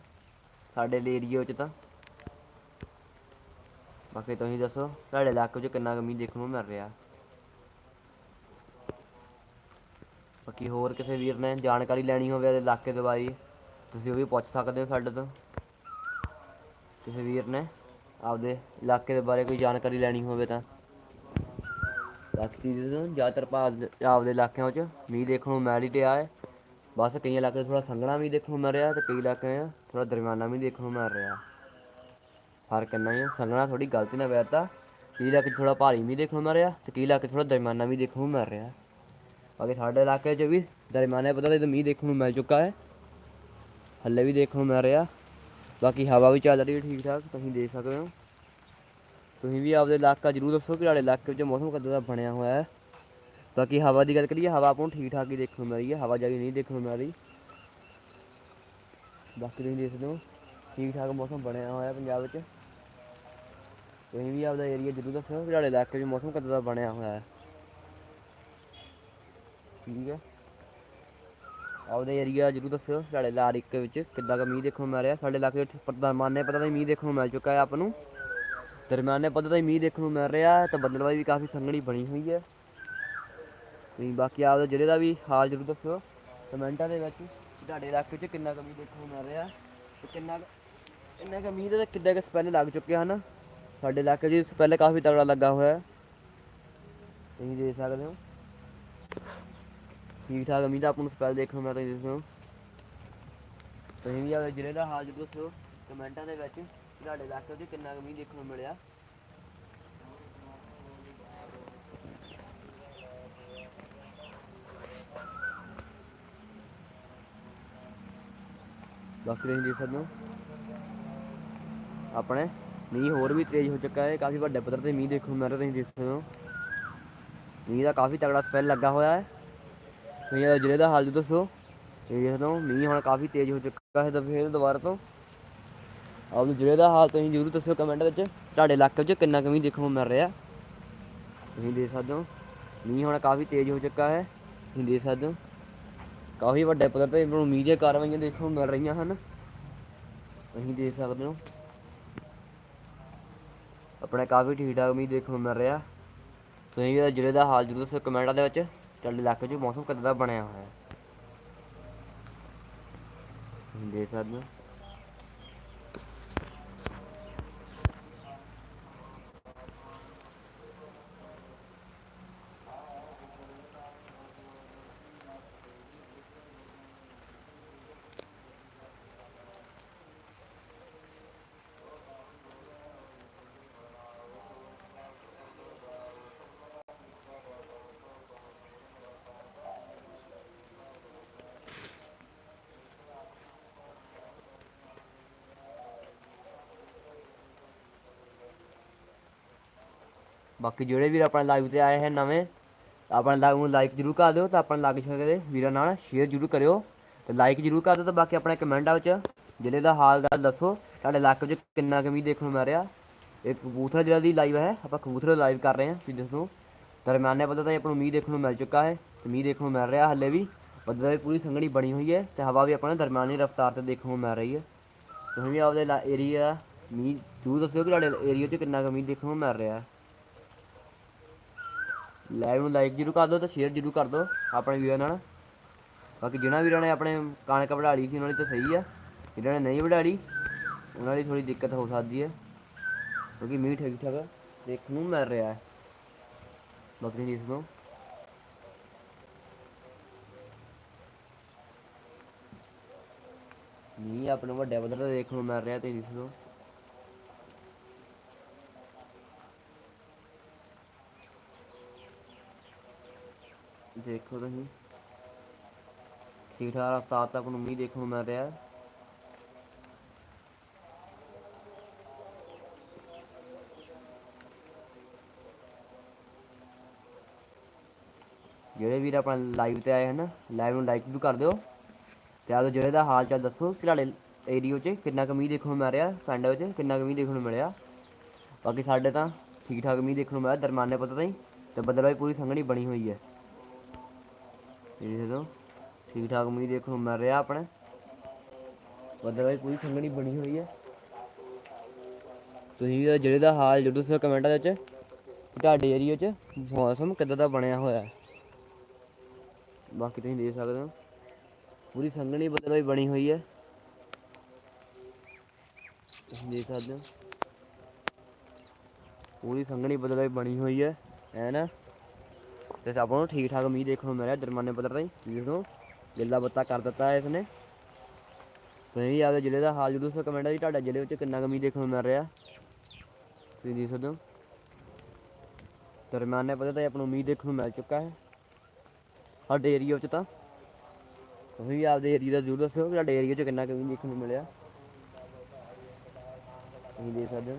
ਸਾਡੇ ਏਰੀਏ ਵਿੱਚ ਤਾਂ। ਬਾਕੀ ਤੁਸੀਂ ਦੱਸੋ, ਤੁਹਾਡੇ ਇਲਾਕੇ 'ਚ ਕਿੰਨਾ ਕੁ ਮੀਂਹ ਦੇਖਣ ਨੂੰ ਮਿਲ ਰਿਹਾ? ਬਾਕੀ ਹੋਰ ਕਿਸੇ ਵੀਰ ਨੇ ਜਾਣਕਾਰੀ ਲੈਣੀ ਹੋਵੇ ਇਹਦੇ ਇਲਾਕੇ ਦੇ ਬਾਰੇ, ਤੁਸੀਂ ਉਹ ਵੀ ਪੁੱਛ ਸਕਦੇ ਹੋ ਸਾਡੇ ਤੋਂ। ਕਿਸੇ ਵੀਰ ਨੇ ਆਪਦੇ ਇਲਾਕੇ ਦੇ ਬਾਰੇ ਕੋਈ ਜਾਣਕਾਰੀ ਲੈਣੀ ਹੋਵੇ ਤਾਂ। ਬਾਕੀ ਚੀਜ਼ ਤੋਂ ਜ਼ਿਆਦਾਤਰ ਭਾਗ ਆਪਦੇ ਇਲਾਕਿਆਂ ਵਿੱਚ ਮੀਂਹ ਦੇਖਣ ਨੂੰ ਮਿਲ ਹੀ ਰਿਹਾ ਹੈ। ਬਸ ਕਈ ਇਲਾਕੇ ਥੋੜਾ ਸੰਘਣਾ ਵੀ ਦੇਖਣ ਨੂੰ ਮਿਲ ਰਿਹਾ ਤੇ ਕਈ ਇਲਾਕਿਆਂ 'ਚ ਥੋੜਾ ਦਰਮਿਆਨਾ ਵੀ ਦੇਖਣ ਨੂੰ ਮਿਲ ਰਿਹਾ। ਫ਼ਰਕ ਇੰਨਾ ਹੀ ਹੈ ਸੰਘਣਾ ਥੋੜੀ ਗਲਤੀ ਨਾਲ ਵੈਤਾ ਕਈ ਇਲਾਕੇ 'ਚ ਥੋੜਾ ਭਾਰੀ ਵੀ ਦੇਖਣ ਨੂੰ ਮਿਲ ਰਿਹਾ? ਤੇ ਕਈ ਇਲਾਕੇ 'ਚ ਥੋੜਾ ਦਰਮਿਆਨਾ ਵੀ ਦੇਖਣ ਨੂੰ ਮਿਲ ਰਿਹਾ? ਬਾਕੀ ਸਾਡੇ ਇਲਾਕੇ 'ਚ ਵੀ ਦਰਮਿਆਨੇ ਪਤਾ ਤੇ ਮੀਂਹ ਦੇਖਣ ਨੂੰ ਮਿਲ ਚੁੱਕਾ ਹੈ। ਹੱਲੇ ਵੀ ਦੇਖਣ ਨੂੰ ਮਿਲ ਰਿਹਾ। ਬਾਕੀ ਹਵਾ ਵੀ ਚੱਲ ਰਹੀ ਹੈ ਠੀਕ ਠਾਕ, ਤੁਸੀਂ ਦੇਖ ਸਕਦੇ ਹੋ। ਤੁਸੀਂ ਵੀ ਆਪਦੇ ਇਲਾਕਾ ਜ਼ਰੂਰ ਦੱਸੋ ਕਿ ਤੁਹਾਡੇ ਇਲਾਕੇ ਵਿੱਚ ਮੌਸਮ ਕਦੋਂ ਦਾ ਬਣਿਆ ਹੋਇਆ ਹੈ। ਬਾਕੀ ਹਵਾ ਦੀ ਗੱਲ ਕਰੀਏ, ਹਵਾ ਆਪਾਂ ਨੂੰ ਠੀਕ ਠਾਕ ਹੀ ਦੇਖਣ ਨੂੰ ਮਿਲ ਰਹੀ ਹੈ। ਹਵਾ ਜ਼ਿਆਦਾ ਨਹੀਂ ਦੇਖਣ ਨੂੰ ਮਿਲ ਰਹੀ। ਬਾਕੀ ਤੁਸੀਂ ਦੇਖ ਸਕਦੇ ਹੋ, ਠੀਕ ਠਾਕ ਮੌਸਮ ਬਣਿਆ ਹੋਇਆ ਪੰਜਾਬ ਵਿੱਚ। ਤੁਸੀਂ ਵੀ ਆਪਦਾ ਏਰੀਆ ਜ਼ਰੂਰ ਦੱਸੋ ਕਿ ਤੁਹਾਡੇ ਇਲਾਕੇ ਵਿੱਚ ਮੌਸਮ ਕਿੱਦਾਂ ਦਾ ਬਣਿਆ ਹੋਇਆ ਹੈ? ਠੀਕ ਹੈ। ਆਪਦਾ ਏਰੀਆ ਜ਼ਰੂਰ ਦੱਸਿਓ ਤੁਹਾਡੇ ਇੱਕ ਵਿੱਚ ਕਿੱਦਾਂ ਦਾ ਮੀਂਹ ਦੇਖਣ ਨੂੰ ਮਿਲ ਰਿਹਾ। ਸਾਡੇ ਇਲਾਕੇ ਵਿੱਚ ਪਰਮਾਨੇ ਪਤਾ ਦਾ ਮੀਂਹ ਦੇਖਣ ਨੂੰ ਮਿਲ ਚੁੱਕਾ ਹੈ ਆਪ ਨੂੰ। ਦਰਮਿਆਨੇ ਪਤਾ ਦਾ ਹੀ ਮੀਂਹ ਦੇਖਣ ਨੂੰ ਮਿਲ ਰਿਹਾ ਤਾਂ ਤੇ ਬੱਦਲਬਾਈ ਵੀ ਕਾਫੀ ਸੰਘਣੀ ਬਣੀ ਹੋਈ ਹੈ। ਤੁਸੀਂ ਬਾਕੀ ਆਪਦੇ ਜ਼ਿਲ੍ਹੇ ਦਾ ਵੀ ਹਾਲ ਜ਼ਰੂਰ ਦੱਸਿਓ, ਕਮੈਂਟਾਂ ਦੇ ਵਿੱਚ ਤੁਹਾਡੇ ਇਲਾਕੇ 'ਚ ਕਿੰਨਾ ਕਮੀ ਦੇਖਣ ਨੂੰ ਮਿਲ ਰਿਹਾ ਤੇ ਕਿੰਨਾ ਕੁ- ਕਿੰਨਾ ਕੁ ਮੀਂਹ ਦੇ ਕਿੱਦਾਂ ਕੁ ਸਪੈਲ ਲੱਗ ਚੁੱਕੇ ਹਨ। ਸਾਡੇ ਇਲਾਕੇ 'ਚ ਪਹਿਲੇ ਕਾਫੀ ਤਗੜਾ ਲੱਗਾ ਹੋਇਆ ਹੈ। ਤੁਸੀਂ ਦੇਖ ਸਕਦੇ ਹੋ। ਠੀਕ ਠਾਕ ਮੀਂਹ ਦਾ ਨੂੰ ਸਪੈਲ ਦੇਖਣ ਨੂੰ ਮਿਲਦਾ ਤੁਸੀਂ ਦੱਸੋ ਤੁਸੀਂ ਵੀ ਆਪਣੇ ਜ਼ਿਲ੍ਹੇ ਦਾ ਹਾਲ ਜ਼ਰੂਰ ਕਮੈਂਟਾਂ ਦੇ ਵਿੱਚ ਤੁਹਾਡੇ ਇਲਾਕੇ 'ਚ ਕਿੰਨਾ ਕੁ ਦੇਖਣ ਨੂੰ ਮਿਲਿਆ। ਬਾਕੀ ਤੁਸੀਂ ਦੇਖ ਸਕਦੇ ਹੋ। ਆਪਣੇ ਮੀਂਹ ਹੋਰ ਵੀ ਤੇਜ਼ ਹੋ ਚੁੱਕਾ ਹੈ, ਕਾਫੀ ਵੱਡੇ ਪੱਧਰ ਤੇ ਮੀਂਹ ਦੇਖਣ ਨੂੰ ਮਿਲ ਰਿਹਾ ਤੁਸੀਂ ਦੇਖ ਸਕਦੇ ਹੋ। ਮੀਂਹ ਦਾ ਕਾਫੀ ਤਗੜਾ ਸਪੈਲ ਲੱਗਾ ਹੋਇਆ ਹੈ। ਤੁਸੀਂ ਇਹ ਜ਼ਿਲ੍ਹੇ ਦਾ ਹਾਲ ਦੱਸੋ। ਇਹ ਦੇਖ ਸਕਦੇ ਹੋ, ਮੀਂਹ ਹੁਣ ਕਾਫੀ ਤੇਜ਼ ਹੋ ਚੁੱਕਾ ਹੈ ਤਾਂ ਫਿਰ ਦੁਬਾਰਾ ਤੋਂ। ਆਪਣੇ ਜ਼ਿਲ੍ਹੇ ਦਾ ਹਾਲ ਤੁਸੀਂ ਜ਼ਰੂਰ ਦੱਸਿਓ ਕਮੈਂਟ ਵਿੱਚ। ਤੁਹਾਡੇ ਇਲਾਕੇ ਵਿੱਚ ਕਿੰਨਾ ਕੁ ਮੀਂਹ ਦੇਖਣ ਨੂੰ ਮਿਲ ਰਿਹਾ। ਤੁਸੀਂ ਦੇਖ ਸਕਦੇ ਹੋ, ਮੀਂਹ ਹੁਣ ਕਾਫੀ ਤੇਜ਼ ਹੋ ਚੁੱਕਾ ਹੈ। ਤੁਸੀਂ ਦੇਖ ਸਕਦੇ ਹੋ, ਕਾਫੀ ਵੱਡੇ ਪੱਧਰ ਤੇ ਮੀਂਹ ਦੀਆਂ ਕਾਰਵਾਈਆਂ ਦੇਖਣ ਨੂੰ ਮਿਲ ਰਹੀਆਂ ਹਨ। ਤੁਸੀਂ ਦੇਖ ਸਕਦੇ ਹੋ ਆਪਣੇ ਕਾਫੀ ਠੀਕ ਠਾਕ ਮੀਂਹ ਦੇਖਣ ਨੂੰ ਮਿਲ ਰਿਹਾ। ਤੁਸੀਂ ਵੀ ਜ਼ਿਲ੍ਹੇ ਦਾ ਹਾਲ ਜ਼ਰੂਰ ਦੱਸੋ ਕਮੈਂਟਾਂ ਦੇ ਵਿੱਚ ਤੁਹਾਡੇ ਇਲਾਕੇ 'ਚ ਮੌਸਮ ਕਿੱਦਾਂ ਦਾ ਬਣਿਆ ਹੋਇਆ। ਹੈ ਤੁਸੀਂ ਦੇਖ ਸਕਦੇ ਹੋ। ਬਾਕੀ ਜਿਹੜੇ ਵੀਰ ਆਪਣੇ ਲਾਈਵ ਤੇ ਆਏ ਹੈ ਨਵੇਂ ਆਪਣਾ ਲਾਈਵ ਨੂੰ ਲਾਈਕ ਜ਼ਰੂਰ ਕਰ ਦਿਓ, ਤਾਂ ਆਪਣੇ ਲੱਗ ਸਕਦੇ ਵੀਰਾਂ ਨਾਲ ਸ਼ੇਅਰ ਜ਼ਰੂਰ ਕਰਿਓ। ਤੇ ਲਾਈਕ ਜ਼ਰੂਰ ਕਰ ਦਿਓ ਤੇ ਬਾਕੀ ਆਪਣੇ ਕਮੈਂਟਾਂ ਵਿੱਚ ਜ਼ਿਲ੍ਹੇ ਦਾ ਹਾਲ ਦਾ ਦੱਸੋ। ਤੁਹਾਡੇ ਇਲਾਕੇ ਵਿੱਚ ਕਿੰਨਾ ਕੁ ਦੇਖਣ ਨੂੰ ਮਿਲ ਰਿਹਾ? ਇਹ ਕਬੂਤਰ ਜ਼ਿਲ੍ਹਾ ਦੀ ਲਾਈਵ ਹੈ, ਆਪਾਂ ਕਬੂਤਰ ਲਾਈਵ ਕਰ ਰਹੇ ਹਾਂ ਤੁਸੀਂ ਦੱਸੋ। ਦਰਮਿਆਨੇ ਪਤਾ ਤਾਂ ਆਪਾਂ ਨੂੰ ਮੀਂਹ ਦੇਖਣ ਨੂੰ ਮਿਲ ਚੁੱਕਾ ਹੈ, ਤੇ ਮੀਂਹ ਦੇਖਣ ਨੂੰ ਮਿਲ ਰਿਹਾ ਹੱਲੇ ਵੀ। ਬੱਦਲ ਵੀ ਪੂਰੀ ਸੰਘਣੀ ਬਣੀ ਹੋਈ ਹੈ ਤੇ ਹਵਾ ਵੀ ਆਪਾਂ ਦਰਮਿਆਨੀ ਰਫ਼ਤਾਰ ਤੇ ਦੇਖਣ ਨੂੰ ਮਿਲ ਰਹੀ ਹੈ। ਤੁਸੀਂ ਵੀ ਆਪਦੇ ਏਰੀਆ ਮੀਂਹ ਜ਼ਰੂਰ ਦੱਸਿਓ ਕਿ ਤੁਹਾਡੇ ਏਰੀਆ 'ਚ ਕਿੰਨਾ ਕੁ ਦੇਖਣ ਨੂੰ ਮਿਲ ਰਿਹਾ ਹੈ। ਲਾਈਵ ਨੂੰ ਲਾਈਕ ਜ਼ਰੂਰ ਕਰ ਦਿਓ ਤੇ ਸ਼ੇਅਰ ਜ਼ਰੂਰ ਕਰ ਦਿਓ ਆਪਣੇ ਵੀਰਾਂ ਨਾਲ। ਬਾਕੀ ਜਿਹਨਾਂ ਵੀਰਾਂ ਨੇ ਆਪਣੇ ਕਣਕ ਵਢਾ ਲਈ ਸੀ, ਉਹਨਾਂ ਲਈ ਤਾਂ ਸਹੀ ਆ। ਜਿਹਨਾਂ ਨੇ ਨਹੀਂ ਵਢਾ ਲਈ ਉਹਨਾਂ ਲਈ ਥੋੜੀ ਦਿੱਕਤ ਹੋ ਸਕਦੀ ਹੈ ਕਿਉਂਕਿ ਮੀਂਹ ਠੀਕ ਠਾਕ ਦੇਖਣ ਨੂੰ ਮਿਲ ਰਿਹਾ ਹੈ। ਬਾਕੀ ਨਹੀਂ ਨੂੰ ਮੀਂਹ ਆਪਣੇ ਵੱਡੇ ਪੱਧਰ ਤੇ ਦੇਖਣ ਨੂੰ ਮਿਲ ਰਿਹਾ ਤੇ ਨਹੀਂ ਨੂੰ ਦੇਖੋ ਤੁਸੀਂ। ਠੀਕ ਠਾਕ ਰਫਤਾਰ ਤੱਕ ਨੂੰ ਮੀਂਹ ਦੇਖਣ ਨੂੰ ਮਿਲ ਰਿਹਾ। ਹੈ ਜਿਹੜੇ ਵੀਰ ਆਪਣਾ ਲਾਈਵ ਤੇ ਆਏ ਹਨ ਲਾਈਵ ਨੂੰ ਲਾਈਕ ਵੀ ਕਰ ਦਿਓ। ਤੇ ਆਪਦੇ ਜਿਹੜੇ ਦਾ ਹਾਲ ਚਾਲ ਦੱਸੋ ਕਿ ਤੁਹਾਡੇ ਏਰੀਆ 'ਚ ਕਿੰਨਾ ਕੁ ਮੀਂਹ ਦੇਖਣ ਨੂੰ ਮਿਲ ਰਿਹਾ, ਪਿੰਡ ਵਿੱਚ ਕਿੰਨਾ ਕੁ ਮੀਂਹ ਦੇਖਣ ਨੂੰ ਮਿਲਿਆ। ਬਾਕੀ ਸਾਡੇ ਤਾਂ ਠੀਕ ਠਾਕ ਮੀਂਹ ਦੇਖਣ ਨੂੰ ਮਿਲਿਆ ਦਰਮਾਨੇ ਪਤਾ ਤਾਂ ਹੀ ਤੇ ਬੱਦਲ ਪੂਰੀ ਸੰਘਣੀ ਬਣੀ ਹੋਈ ਹੈ। ਇਹ ਦੇਖ ਲਓ ਠੀਕ ਠਾਕ ਮੀਂਹ ਦੇਖਣ ਨੂੰ ਮਿਲ ਰਿਹਾ ਆਪਣੇ। ਬੱਦਲ ਵੀ ਪੂਰੀ ਸੰਘਣੀ ਬਣੀ ਹੋਈ ਹੈ। ਤੁਸੀਂ ਵੀ ਜਿਹੜੇ ਦਾ ਹਾਲ ਜਰੂਰ ਦੱਸੋ ਕਮੈਂਟਾਂ ਵਿੱਚ ਤੁਹਾਡੇ ਏਰੀਆ 'ਚ ਮੌਸਮ ਕਿੱਦਾਂ ਦਾ ਬਣਿਆ ਹੋਇਆ ਹੈ। ਬਾਕੀ ਤੁਸੀਂ ਦੇਖ ਸਕਦੇ ਹੋ, ਪੂਰੀ ਸੰਘਣੀ ਬੱਦਲ ਵੀ ਬਣੀ ਹੋਈ ਹੈ। ਤੁਸੀਂ ਦੇਖ ਸਕਦੇ ਹੋ, ਪੂਰੀ ਸੰਘਣੀ ਬੱਦਲ ਵੀ ਬਣੀ ਹੋਈ ਹੈ ਹੈ ਨਾ। ਤੇ ਆਪਾਂ ਨੂੰ ਠੀਕ ਠਾਕ ਮੀਂਹ ਦੇਖਣ ਨੂੰ ਮਿਲ ਰਿਹਾ ਦਰਮਾਨੇ ਪੱਧਰ ਤੇ ਦੇਖ ਲਓ ਗਿੱਲਾ ਬੱਤਾ ਕਰ ਦਿੱਤਾ ਹੈ ਇਸਨੇ। ਤੁਸੀਂ ਵੀ ਆਪਦੇ ਜ਼ਿਲ੍ਹੇ ਦਾ ਹਾਲ ਜਰੂਰ ਦੱਸੋ ਕਮੈਂਟ ਵਿੱਚ ਤੁਹਾਡੇ ਜ਼ਿਲ੍ਹੇ ਵਿੱਚ ਕਿੰਨਾ ਕੁ ਦੇਖਣ ਨੂੰ ਮਿਲ ਰਿਹਾ। ਤੁਸੀਂ ਦੇਖ ਸਕਦੇ ਹੋ। ਦਰਮਿਆਨੇ ਪੱਧਰ ਤੇ ਆਪਾਂ ਨੂੰ ਮੀਂਹ ਦੇਖਣ ਨੂੰ ਮਿਲ ਚੁੱਕਾ ਹੈ। ਸਾਡੇ ਏਰੀਆ ਵਿੱਚ ਤਾਂ। ਤੁਸੀਂ ਵੀ ਆਪਦੇ ਏਰੀਆ ਦਾ ਜ਼ਰੂਰ ਦੱਸਿਓ ਤੁਹਾਡੇ ਏਰੀਆ 'ਚ ਕਿੰਨਾ ਕਮੀ ਦੇਖਣ ਨੂੰ ਮਿਲਿਆ। ਤੁਸੀਂ ਦੇਖ ਸਕਦੇ ਹੋ।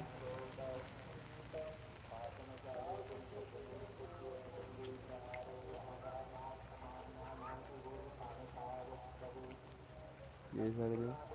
ਦੇਖ ਸਕਦੇ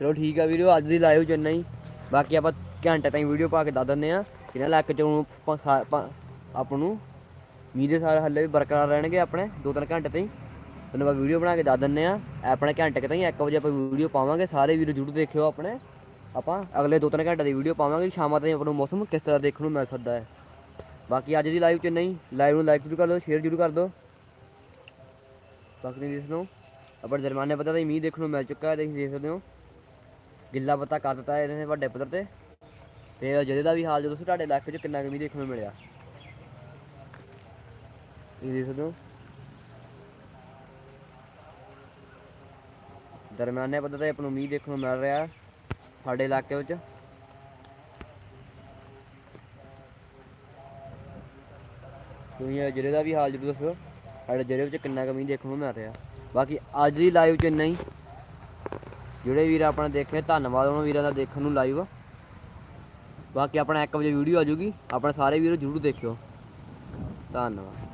ਚਲੋ ਠੀਕ ਆ ਵੀਡੀਓ ਅੱਜ ਦੀ ਲਾਈਵ ਚ ਇੰਨਾ ਹੀ। ਬਾਕੀ ਆਪਾਂ ਘੰਟੇ ਤਾਈਂ ਵੀਡੀਓ ਪਾ ਕੇ ਦੱਸ ਦਿੰਨੇ ਆ। ਇਹਨਾਂ ਲੱਕ ਚ ਹੁਣ ਸਾ- ਆਪਾਂ ਨੂੰ ਮੀਂਹ ਦੇ ਸਾਰੇ ਹੱਲੇ ਵੀ ਬਰਕਰਾਰ ਰਹਿਣਗੇ ਆਪਣੇ, ਦੋ ਤਿੰਨ ਘੰਟੇ ਤਾਈਂ। ਤੁਹਾਨੂੰ ਆਪਾਂ ਵੀਡੀਓ ਬਣਾ ਕੇ ਦੱਸ ਦਿੰਨੇ ਆ। ਆਪਣੇ ਘੰਟੇ ਕੁ ਤਾਈਂ 1 ਵਜੇ ਆਪਾਂ ਵੀਡੀਓ ਪਾਵਾਂਗੇ, ਸਾਰੇ ਵੀਡੀਓ ਜ਼ਰੂਰ ਦੇਖਿਓ ਆਪਣੇ। ਆਪਾਂ ਅਗਲੇ ਦੋ ਤਿੰਨ ਘੰਟੇ ਦੀ ਵੀਡੀਓ ਪਾਵਾਂਗੇ, ਸ਼ਾਮਾਂ ਤਾਈਂ ਆਪਾਂ ਨੂੰ ਮੌਸਮ ਕਿਸ ਤਰ੍ਹਾਂ ਦੇਖਣ ਨੂੰ ਮਿਲ ਸਕਦਾ ਹੈ। ਬਾਕੀ ਅੱਜ ਦੀ ਲਾਈਵ ਚ ਨਹੀਂ ਲਾਈਵ ਨੂੰ ਲਾਈਕ ਜ਼ਰੂਰ ਕਰ ਦਿਓ ਸ਼ੇਅਰ ਜ਼ਰੂਰ ਕਰ ਦਿਓ। ਬਾਕੀ ਤੁਸੀਂ ਦੇਖ ਲਓ ਆਪਣੇ ਜਰਮਾਨੇ ਪਤਾ ਤਾਂ ਮੀਂਹ ਦੇਖਣ ਨੂੰ ਮਿਲ ਚੁੱਕਾ ਹੈ, ਤੁਸੀਂ ਦੇਖ ਸਕਦੇ ਹੋ। ਗਿੱਲਾ ਪੱਤਾ ਕਰ ਦਿੱਤਾ ਇਹਨੇ ਵੱਡੇ ਪੱਧਰ ਤੇ। ਤੇ ਜਿਹਦੇ ਦਾ ਵੀ ਹਾਲ ਜਦੋਂ ਤੁਹਾਡੇ ਇਲਾਕੇ 'ਚ ਕਿੰਨਾ ਕਮੀ ਦੇਖਣ ਨੂੰ ਮਿਲਿਆ? ਇਹ ਦੇਖ ਸਕਦੇ ਦਰਮਿਆਨੇ ਪੱਧਰ ਤੇ ਆਪਾਂ ਨੂੰ ਮੀਂਹ ਦੇਖਣ ਨੂੰ ਮਿਲ ਰਿਹਾ ਸਾਡੇ ਇਲਾਕੇ ਵਿੱਚ। ਤੁਸੀਂ ਇਹ ਜ਼ਿਲ੍ਹੇ ਦਾ ਵੀ ਹਾਲ ਜ਼ਰੂਰ ਦੱਸੋ, ਸਾਡੇ ਜ਼ਿਲ੍ਹੇ ਵਿੱਚ ਕਿੰਨਾ ਕੁ ਮੀਂਹ ਦੇਖਣ ਨੂੰ ਮਿਲ ਰਿਹਾ। ਬਾਕੀ ਅੱਜ ਦੀ ਲਾਈਵ 'ਚ ਇੰਨਾ ਹੀ। ਜਿਹੜੇ ਵੀਰ ਆਪਣਾ ਦੇਖੇ, ਧੰਨਵਾਦ ਉਹਨਾਂ ਵੀਰਾਂ ਦਾ ਦੇਖਣ ਨੂੰ ਲਾਈਵ ਬਾਕੀ ਆਪਣਾ 1 ਵਜੇ ਵੀਡੀਓ ਆ ਜੂਗੀ ਆਪਣੇ ਸਾਰੇ ਵੀਰ ਜਰੂਰ ਦੇਖਿਓ। ਧੰਨਵਾਦ।